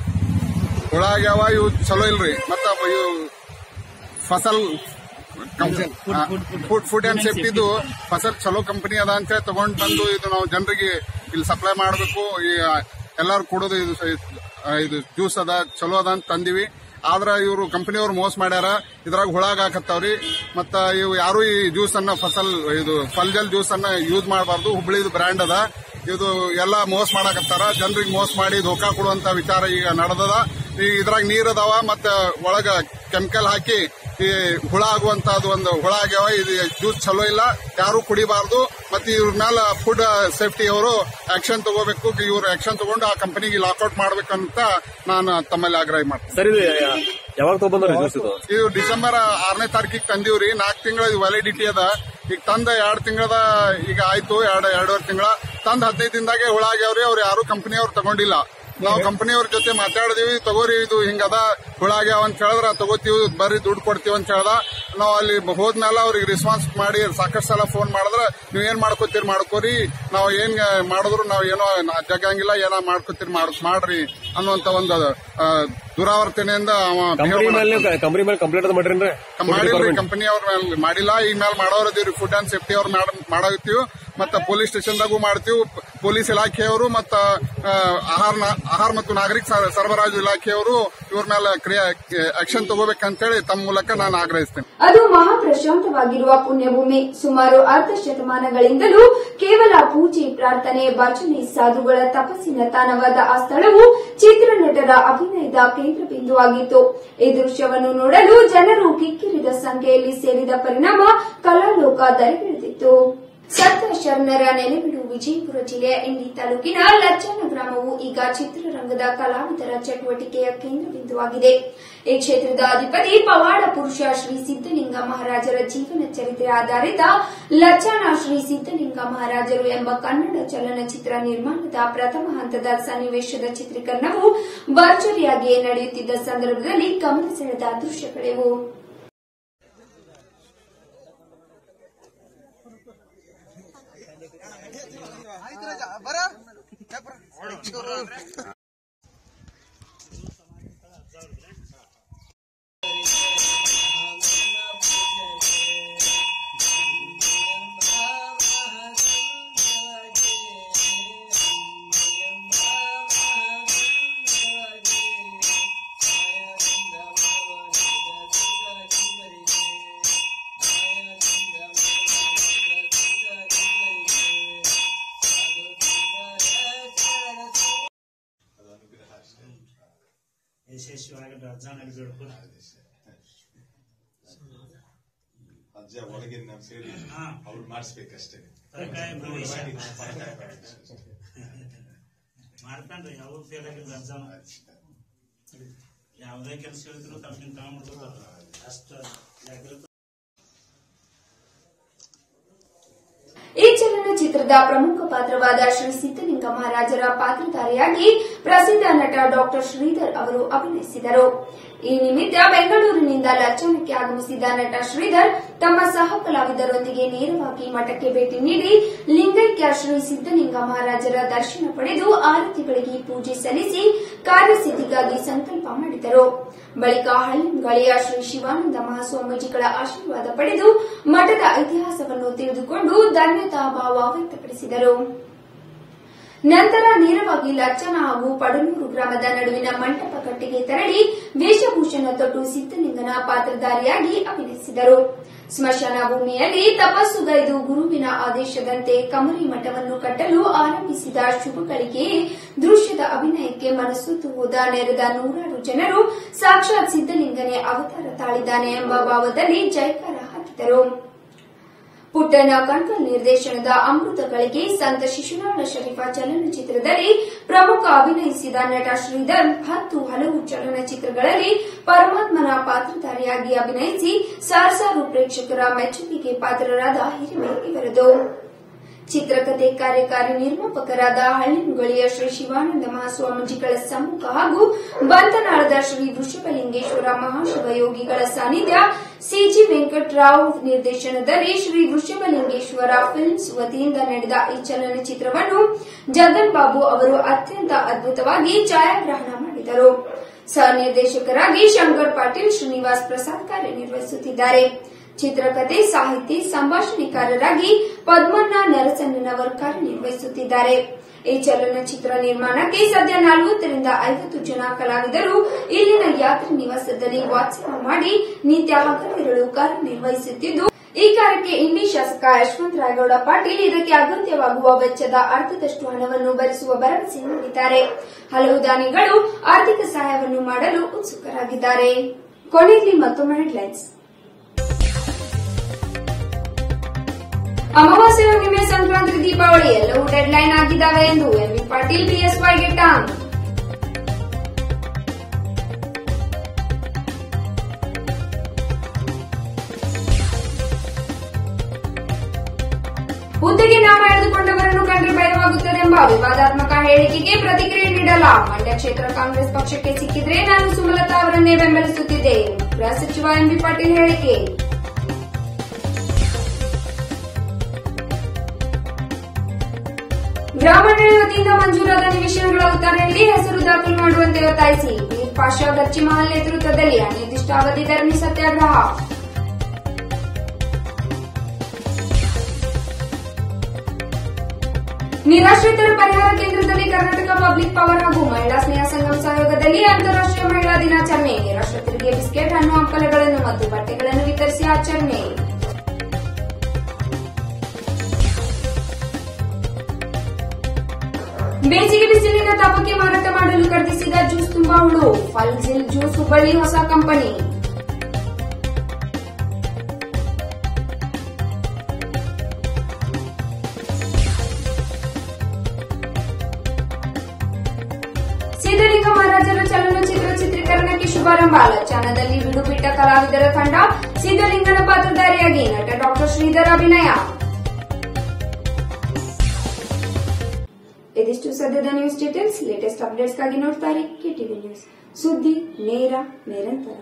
ಹುಳ ಆಗ್ಯಾವ ಇವು ಚಲೋ ಇಲ್ರಿ. ಮತ್ತ ಇವು ಫಸಲ್ ಫುಡ್ ಫುಡ್ ಅಂಡ್ ಸೇಫ್ಟಿದು ಫಸಲ್ ಚಲೋ ಕಂಪನಿ ಅದ ಅಂತ ಹೇಳಿ ತಗೊಂಡ್ ಬಂದು ಇದು ನಾವು ಜನರಿಗೆ ಇಲ್ಲಿ ಸಪ್ಲೈ ಮಾಡಬೇಕು. ಎಲ್ಲಾರು ಕೊಡೋದು ಇದು ಇದು ಜ್ಯೂಸ್ ಅದ, ಚಲೋ ಅದ ಅಂತ ತಂದಿವಿ. ಆದ್ರೆ ಇವರು ಕಂಪನಿಯವರು ಮೋಸ ಮಾಡ್ಯಾರ. ಇದ್ರಾಗ ಹುಳಾಗ ಹಾಕತ್ತಾವ್ರಿ ಮತ್ತ ಇವು ಯಾರು ಈ ಜ್ಯೂಸ್ ಅನ್ನ ಫಸಲ್, ಇದು ಫಲ್ಜಲ್ ಜ್ಯೂಸ್ ಅನ್ನ ಯೂಸ್ ಮಾಡಬಾರ್ದು. ಹುಬ್ಳಿದು ಬ್ರ್ಯಾಂಡ್ ಅದ. ಇದು ಎಲ್ಲ ಮೋಸ ಮಾಡಾಕತ್ತಾರ. ಜನರಿಗೆ ಮೋಸ ಮಾಡಿ ಧೋಕಾ ಕೊಡುವಂತ ವಿಚಾರ ಈಗ ನಡೆದದ. ಈ ಇದ್ರಾಗ ನೀರ್ ಅದಾವ, ಮತ್ತ ಒಳಗ ಕೆಮಿಕಲ್ ಹಾಕಿ ಈ ಹುಳ ಆಗುವಂತಹದ್ದು ಒಂದು ಹುಳ ಆಗ್ಯಾವ ಇದು ಜ್ಯೂಸ್ ಚಲೋ ಇಲ್ಲ. ಯಾರು ಕುಡಿಬಾರ್ದು. ಮತ್ತೆ ಇವ್ರ ಮೇಲೆ ಫುಡ್ ಸೇಫ್ಟಿ ಅವರು ಆಕ್ಷನ್ ತಗೋಬೇಕು. ಇವ್ರು ಆಕ್ಷನ್ ತಗೊಂಡು ಆ ಕಂಪನಿಗೆ ಲಾಕ್ಔಟ್ ಮಾಡ್ಬೇಕಂತ ನಾನು ತಮ್ಮಲ್ಲಿ ಆಗ್ರಹ ಮಾಡ್ತೀನಿ. ಸರಿ ಯಾವಾಗ ಇದು ಡಿಸೆಂಬರ್ ಆರನೇ ತಾರೀಕಿಗೆ ತಂದಿವ್ರಿ. ನಾಲ್ಕು ತಿಂಗಳ ವ್ಯಾಲಿಡಿಟಿ ಅದ. ಈಗ ತಂದ ಎರಡು ತಿಂಗಳದ ಈಗ ಆಯ್ತು ಎರಡು ಎರಡೂವರೆ ತಿಂಗಳ. ತಂದ ಹದಿನೈದು ದಿನದಾಗೆ ಹುಳ ಆಗ್ಯಾವ್ರಿ. ಅವ್ರು ಯಾರು ಕಂಪನಿ ಅವ್ರು ತಗೊಂಡಿಲ್ಲ. ನಾವು ಕಂಪನಿಯವ್ರ ಜೊತೆ ಮಾತಾಡಿದೀವಿ, ತಗೋರಿ ಇದು ಹಿಂಗದ ಹುಳ ಆಗ್ಯಾವ ಅಂತ ಹೇಳಿದ್ರ ತಗೋತೀವಿ, ಬರ್ರಿ ದುಡ್ಡು ಕೊಡ್ತೀವಿ ಅಂತ ಹೇಳ್ದ. ನಾವು ಅಲ್ಲಿ ಹೋದ್ಮೇಲೆ ಅವ್ರಿಗೆ ರೆಸ್ಪಾನ್ಸ್ ಮಾಡಿ ಸಾಕಷ್ಟು ಸಲ ಫೋನ್ ಮಾಡಿದ್ರೆ, ನೀವ್ ಏನ್ ಮಾಡ್ಕೋತೀರಿ ಮಾಡ್ಕೋರಿ, ನಾವು ಏನ್ ಮಾಡಿದ್ರು ನಾವು ಏನೋ ಜಗಂಗಿಲ್ಲ ಏನೋ ಮಾಡ್ಕೋತೀರಿ ಮಾಡ್- ಮಾಡ್ರಿ ಅನ್ನುವಂತ ಒಂದು ದುರಾವರ್ತನೆಯಿಂದ ಕಂಪನಿ ಮೇಲೆ ಕಂಪ್ಲೇಂಟ್ ಮಾಡ್ರಿ ಮಾಡಿಲ್ರಿ ಕಂಪನಿ ಅವ್ರ ಮೇಲೆ ಮಾಡಿಲ್ಲ ಈ ಮೇಲೆ ಮಾಡೋರ್ ಅದೀವ್ರಿ ಫುಡ್ ಅಂಡ್ ಸೇಫ್ಟಿ ಅವ್ರ ಮಾಡಾಕತ್ತೀವಿ. ಮತ್ತ ಪೊಲೀಸ್ ಸ್ಟೇಷನ್ದಾಗೂ ಮಾಡ್ತೀವಿ. ಪೊಲೀಸ್ ಇಲಾಖೆಯವರು ಮತ್ತ ಆಹಾರ ಆಹಾರ ಮತ್ತು ನಾಗರಿಕ ಸರ- ಸರಬರಾಜು ಇಲಾಖೆಯವರು ಇವ್ರ ಮೇಲೆ ಕ್ರಿಯಾ ಆಕ್ಷನ್ ತಗೋಬೇಕಂತೇಳಿ ತಮ್ಮ ಮೂಲಕ ನಾನು ಆಗ್ರಹಿಸ್ತೇನೆ. ಅದು ಮಹಾಪ್ರಶಾಂತವಾಗಿರುವ ಪುಣ್ಯಭೂಮಿ. ಸುಮಾರು ಅರ್ಧ ಶತಮಾನಗಳಿಂದಲೂ ಕೇವಲ ಪೂಜೆ ಪ್ರಾರ್ಥನೆ ಭಜನೆ ಸಾಧುಗಳ ತಪಸ್ಸಿನ ತಾಣವಾದ ಆ ಸ್ಥಳವು ಚಿತ್ರನಟರ ಅಭಿನಯದ ಕೇಂದ್ರ ಬಿಂದುವಾಗಿತ್ತು ಈ ದೃಶ್ಯವನ್ನು ನೋಡಲು ಜನರು ಕಿಕ್ಕಿರಿದ ಸಂಖ್ಯೆಯಲ್ಲಿ ಸೇರಿದ ಪರಿಣಾಮ ಕಲಾಲೋಕ ದರೆಗಿಳಿದಿತ್ತು ಶರಣರ ನೆಲೆಬಿಡು ವಿಜಯಪುರ ಜಿಲ್ಲೆಯ ಇಂಡಿ ತಾಲೂಕಿನ ಲಚ್ಚನ ಗ್ರಾಮವು ಈಗ ಚಿತ್ರರಂಗದ ಕಲಾವಿದರ ಚಟುವಟಿಕೆಯ ಕೇಂದ್ರ ಬಿಂದುವಾಗಿದೆ ಈ ಕ್ಷೇತ್ರದ ಅಧಿಪತಿ ಪವಾಡ ಪುರುಷ ಶ್ರೀ ಸಿದ್ದಲಿಂಗ ಮಹಾರಾಜರ ಜೀವನ ಚರಿತ್ರೆ ಆಧಾರಿತ ಲಚ್ಚಾನ ಶ್ರೀ ಸಿದ್ದಲಿಂಗ ಮಹಾರಾಜರು ಎಂಬ ಕನ್ನಡ ಚಲನಚಿತ್ರ ನಿರ್ಮಾಣದ ಪ್ರಥಮ ಹಂತದ ಸನ್ನಿವೇಶದ ಚಿತ್ರೀಕರಣವು ಭರ್ಜರಿಯಾಗಿಯೇ ನಡೆಯುತ್ತಿದ್ದ ಸಂದರ್ಭದಲ್ಲಿ ಗಮನ ಸೆಳೆದ ದೃಶ್ಯಗಳಿವು ¡Ay, gorro! ಅಜ್ಜ ಒಳಗಿನ ನಾವು ಸೇರಿ ಅವ್ರು ಮಾಡಿಸ್ಬೇಕಷ್ಟೇ. ಮಾಡ್ಕೊಂಡ್ರಿ ಯಾವ ಫೇಲ್ ಆಗಿಲ್ಲ ಅಜ್ಜ ಯಾವುದೇ ಕೆಲಸ ಹೇಳಿದ್ರು ತಪ್ಪಿನ ತಗೊಂಡ್ಬಿಡ್ತಾರೆ ಅಷ್ಟು ಈ ಚಲನಚಿತ್ರದ ಪ್ರಮುಖ ಪಾತ್ರವಾದ ಶ್ರೀ ಸಿದ್ದಲಿಂಗ ಮಹಾರಾಜರ ಪಾತ್ರಧಾರಿಯಾಗಿ ಪ್ರಸಿದ್ಧ ನಟ ಡಾಕ್ಟರ್ ಶ್ರೀಧರ್ ಅವರು ಅಭಿನಯಿಸಿದರು. ಈ ನಿಮಿತ್ತ ಬೆಂಗಳೂರಿನಿಂದ ಲಚ್ಚನಕ್ಕೆ ಆಗಮಿಸಿದ ನಟ ಶ್ರೀಧರ್ ತಮ್ಮ ಸಹ ಕಲಾವಿದರೊಂದಿಗೆ ನೇರವಾಗಿ ಮಠಕ್ಕೆ ಭೇಟಿ ನೀಡಿ ಲಿಂಗೈಕ್ಯ ಶ್ರೀ ಸಿದ್ದಲಿಂಗ ಮಹಾರಾಜರ ದರ್ಶನ ಪಡೆದು ಆರತಿಗಳಿಗೆ ಪೂಜೆ ಸಲ್ಲಿಸಿ ಕಾರ್ಯಸಿದ್ಧಿಗಾಗಿ ಸಂಕಲ್ಪ ಮಾಡಿದರು. ಬಳಿಕ ಹಳ್ಳಿಂಗಳಿಯ ಶ್ರೀ ಶಿವಾನಂದ ಮಹಾಸ್ವಾಮೀಜಿಗಳ ಆಶೀರ್ವಾದ ಪಡೆದು ಮಠದ ಇತಿಹಾಸವನ್ನು ತಿಳಿದುಕೊಂಡು ಧನ್ಯತಾ ಭಾವ ವ್ಯಕ್ತಪಡಿಸಿದರು. ನಂತರ ನೇರವಾಗಿ ಲಚ್ಚನ ಹಾಗೂ ಪಡನೂರು ಗ್ರಾಮದ ನಡುವಿನ ಮಂಟಪ ಕಟ್ಟಿಗೆ ತೆರಳಿ ವೇಷಭೂಷಣ ತೊಟ್ಟು ಸಿದ್ದಲಿಂಗನ ಪಾತ್ರಧಾರಿಯಾಗಿ ಅಭಿನಯಿಸಿದರು. ಸ್ಮಶಾನ ಭೂಮಿಯಲ್ಲಿ ತಪಸ್ಸುಗೈದು ಗುರುವಿನ ಆದೇಶದಂತೆ ಕಮರಿ ಮಠವನ್ನು ಕಟ್ಟಲು ಆರಂಭಿಸಿದ ಶುಭಗಳಿಗೆ ದೃಶ್ಯದ ಅಭಿನಯಕ್ಕೆ ಮನಸ್ಸುತ್ತು ಹೋದ ನೆರೆದ ನೂರಾರು ಜನರು ಸಾಕ್ಷಾತ್ ಸಿದ್ದಲಿಂಗನೇ ಅವತಾರ ತಾಳಿದ್ದಾನೆ ಎಂಬ ಭಾವದಲ್ಲಿ ಜೈಕಾರ ಹಾಕಿದರು. ಪುಟ್ಟಣ್ಣ ಕಣ್ಕಲ್ ನಿರ್ದೇಶನದ ಅಮೃತಗಳಿಗೆ ಸಂತ ಶಿಶುನಾಳ ಶರೀಫ ಚಲನಚಿತ್ರದಲ್ಲಿ ಪ್ರಮುಖ ಅಭಿನಯಿಸಿದ ನಟ ಶ್ರೀಧರ್ ಹತ್ತು ಹಲವು ಚಲನಚಿತ್ರಗಳಲ್ಲಿ ಪರಮಾತ್ಮನ ಪಾತ್ರಧಾರಿಯಾಗಿ ಅಭಿನಯಿಸಿ ಸಾವಿರಾರು ಪ್ರೇಕ್ಷಕರ ಮೆಚ್ಚುಗೆಗೆ ಪಾತ್ರರಾದ ಹಿರಿಮೆ ಇವರದು. ಚಿತ್ರಕಥೆ ಕಾರ್ಯಕಾರಿ ನಿರ್ಮಾಪಕರಾದ ಹಳ್ಳಿನುಗಳಿಯ ಶ್ರೀ ಶಿವಾನಂದ ಮಹಾಸ್ವಾಮೀಜಿಗಳ ಸಮ್ಮುಖ ಹಾಗೂ ಬಂತನಾಳದ ಶ್ರೀ ವೃಷಭಲಿಂಗೇಶ್ವರ ಮಹಾಶಿವಯೋಗಿಗಳ ಸಾನ್ನಿಧ್ಯ ಸಿಜಿ ವೆಂಕಟರಾವ್ ನಿರ್ದೇಶನದಲ್ಲಿ ಶ್ರೀ ವೃಷಭಲಿಂಗೇಶ್ವರ ಫಿಲ್ಮ್ಸ್ ವತಿಯಿಂದ ನಡೆದ ಈ ಚಲನಚಿತ್ರವನ್ನು ಜಗನ್ ಬಾಬು ಅವರು ಅತ್ಯಂತ ಅದ್ಭುತವಾಗಿ ಛಾಯಾಗ್ರಹಣ ಮಾಡಿದರು. ಸಹ ನಿರ್ದೇಶಕರಾಗಿ ಶಂಕರ್ ಪಾಟೀಲ್ ಶ್ರೀನಿವಾಸ್ ಪ್ರಸಾದ್ ಕಾರ್ಯನಿರ್ವಹಿಸುತ್ತಿದ್ದಾರೆ. ಚಿತ್ರಕಥೆ ಸಾಹಿತಿ, ಸಂಭಾಷಣೆಕಾರರಾಗಿ ಪದ್ಮಣ್ಣ ನರಸಣ್ಣನವರ್ ಕಾರ್ಯನಿರ್ವಹಿಸುತ್ತಿದ್ದಾರೆ. ಈ ಚಲನಚಿತ್ರ ನಿರ್ಮಾಣಕ್ಕೆ ಸದ್ಯ ನಲವತ್ತರಿಂದ ಐವತ್ತು ಜನ ಕಲಾವಿದರು ಇಲ್ಲಿನ ಯಾತ್ರಿ ನಿವಾಸದಲ್ಲಿ ವಾತ್ಸವ ಮಾಡಿ ನಿತ್ಯ ಹಗಲಿರುಳು ಕಾರ್ಯನಿರ್ವಹಿಸುತ್ತಿದ್ದು, ಈ ಕಾರ್ಯಕ್ಕೆ ಇಂಡಿ ಶಾಸಕ ಯಶವಂತ ರಾಯಗೌಡ ಪಾಟೀಲ್ ಇದಕ್ಕೆ ಅಗತ್ಯವಾಗುವ ವೆಚ್ಚದ ಅರ್ಧದಷ್ಟು ಹಣವನ್ನು ಭರಿಸುವ ಭರವಸೆ ನೀಡಿದ್ದಾರೆ. ಹಲವು ದಾನಿಗಳು ಆರ್ಥಿಕ ಸಹಾಯವನ್ನು ಮಾಡಲು ಉತ್ಸುಕರಾಗಿದ್ದಾರೆ. ಕೊನೆಯಲ್ಲಿ ಮತ್ತೊಮ್ಮೆ ಹೆಡ್ಲೈನ್ಸ್. ಅಮಾವಾಸ್ಯೆ ಹುಣ್ಣಿಮೆ ಸಂಕ್ರಾಂತಿ, ದೀಪಾವಳಿ ಎಲ್ಲವೂ ಡೆಡ್ಲೈನ್ ಆಗಿದ್ದಾವೆ ಎಂದು ಎಂಬಿ ಪಾಟೀಲ್ ಬಿಎಸ್ವೈಗೆ ಟಾಂಗ್ ಹುದ್ದೆಗೆ ನಾಮ ಎಳೆದುಕೊಂಡವರನ್ನು ಕಂಡ್ರೆ ಭಯವಾಗುತ್ತದೆಂಬ ವಿವಾದಾತ್ಮಕ ಹೇಳಿಕೆಗೆ ಪ್ರತಿಕ್ರಿಯೆ ನೀಡಲ್ಲ. ಮಂಡ್ಯ ಕ್ಷೇತ್ರ ಕಾಂಗ್ರೆಸ್ ಪಕ್ಷಕ್ಕೆ ಸಿಕ್ಕಿದ್ರೆ ನಾನು ಸುಮಲತಾ ಅವರನ್ನೇ ಬೆಂಬಲಿಸುತ್ತಿದ್ದೆ ಗೃಹ ಸಚಿವ ಎಂಬಿ ಪಾಟೀಲ್ ಹೇಳಿಕೆ. ಗ್ರಾಮಾಡಳಿತ ವತಿಯಿಂದ ಮಂಜೂರಾದ ನಿವೇಶನಗಳ ಉತ್ತಾರಣೆಯಲ್ಲಿ ಹೆಸರು ದಾಖಲು ಮಾಡುವಂತೆ ಒತ್ತಾಯಿಸಿ. ಪಾಷಾ ಗಚ್ಚಿ ಮಹಲ್ ನೇತೃತ್ವದಲ್ಲಿ ಅನಿರ್ದಿಷ್ಟಾವಧಿ ಧರಣಿ ಸತ್ಯಾಗ್ರಹ. ನಿರಾಶ್ರಿತರ ಪರಿಹಾರ ಕೇಂದ್ರದಲ್ಲಿ ಕರ್ನಾಟಕ ಪಬ್ಲಿಕ್ ಪವರ್ ಹಾಗೂ ಮಹಿಳಾ ಸ್ನೇಹ ಸಂಗಮ ಸಹಯೋಗದಲ್ಲಿ ಅಂತಾರಾಷ್ಟ್ರೀಯ ಮಹಿಳಾ ದಿನಾಚರಣೆ. ನಿರಾಶ್ರಿತರಿಗೆ ಬಿಸ್ಕೆಟ್, ಹಣ್ಣು, ಹಂಪಲಗಳನ್ನು ಮತ್ತು ಬಟ್ಟೆಗಳನ್ನು ವಿತರಿಸಿ ಆಚರಣೆ. ಬೇಸಿಗೆ ಬಿಸಿಲಿನ ತಾಪಕ್ಕೆ ಮಾರಾಟ ಮಾಡಲು ಖರೀದಿಸಿದ ಜ್ಯೂಸ್ ತುಂಬಾ ಹುಳು ಫಲ್ಜಿಲ್ ಜ್ಯೂಸ್ ಹುಬ್ಬಳ್ಳಿ ಹೊಸ ಕಂಪನಿ ಸಿದ್ದಲಿಂಗ ಮಹಾರಾಜರ ಚಲನಚಿತ್ರ ಚಿತ್ರೀಕರಣಕ್ಕೆ ಶುಭಾರಂಭ ಲಚ್ಚಾನದಲ್ಲಿ ಬಿಡು ಬಿಟ್ಟ ಕಲಾವಿದರ ತಂಡ ಸಿದ್ದಲಿಂಗನ ಪಾತ್ರಧಾರಿಯಾಗಿ ನಟ ಡಾಕ್ಟರ್ ಶ್ರೀಧರ್ ಅಭಿನಯ ಇದಿಷ್ಟು ಸದ್ಯದ ನ್ಯೂಸ್ ಡೀಟೇಲ್ಸ್ ಲೇಟೆಸ್ಟ್ ಅಪ್ಡೇಟ್ಸ್ಗಾಗಿ ನೋಡ್ತಾರೆ ಕೆಟಿವಿ ನ್ಯೂಸ್ ಸುದ್ದಿ ನೇರ ನಿರಂತರ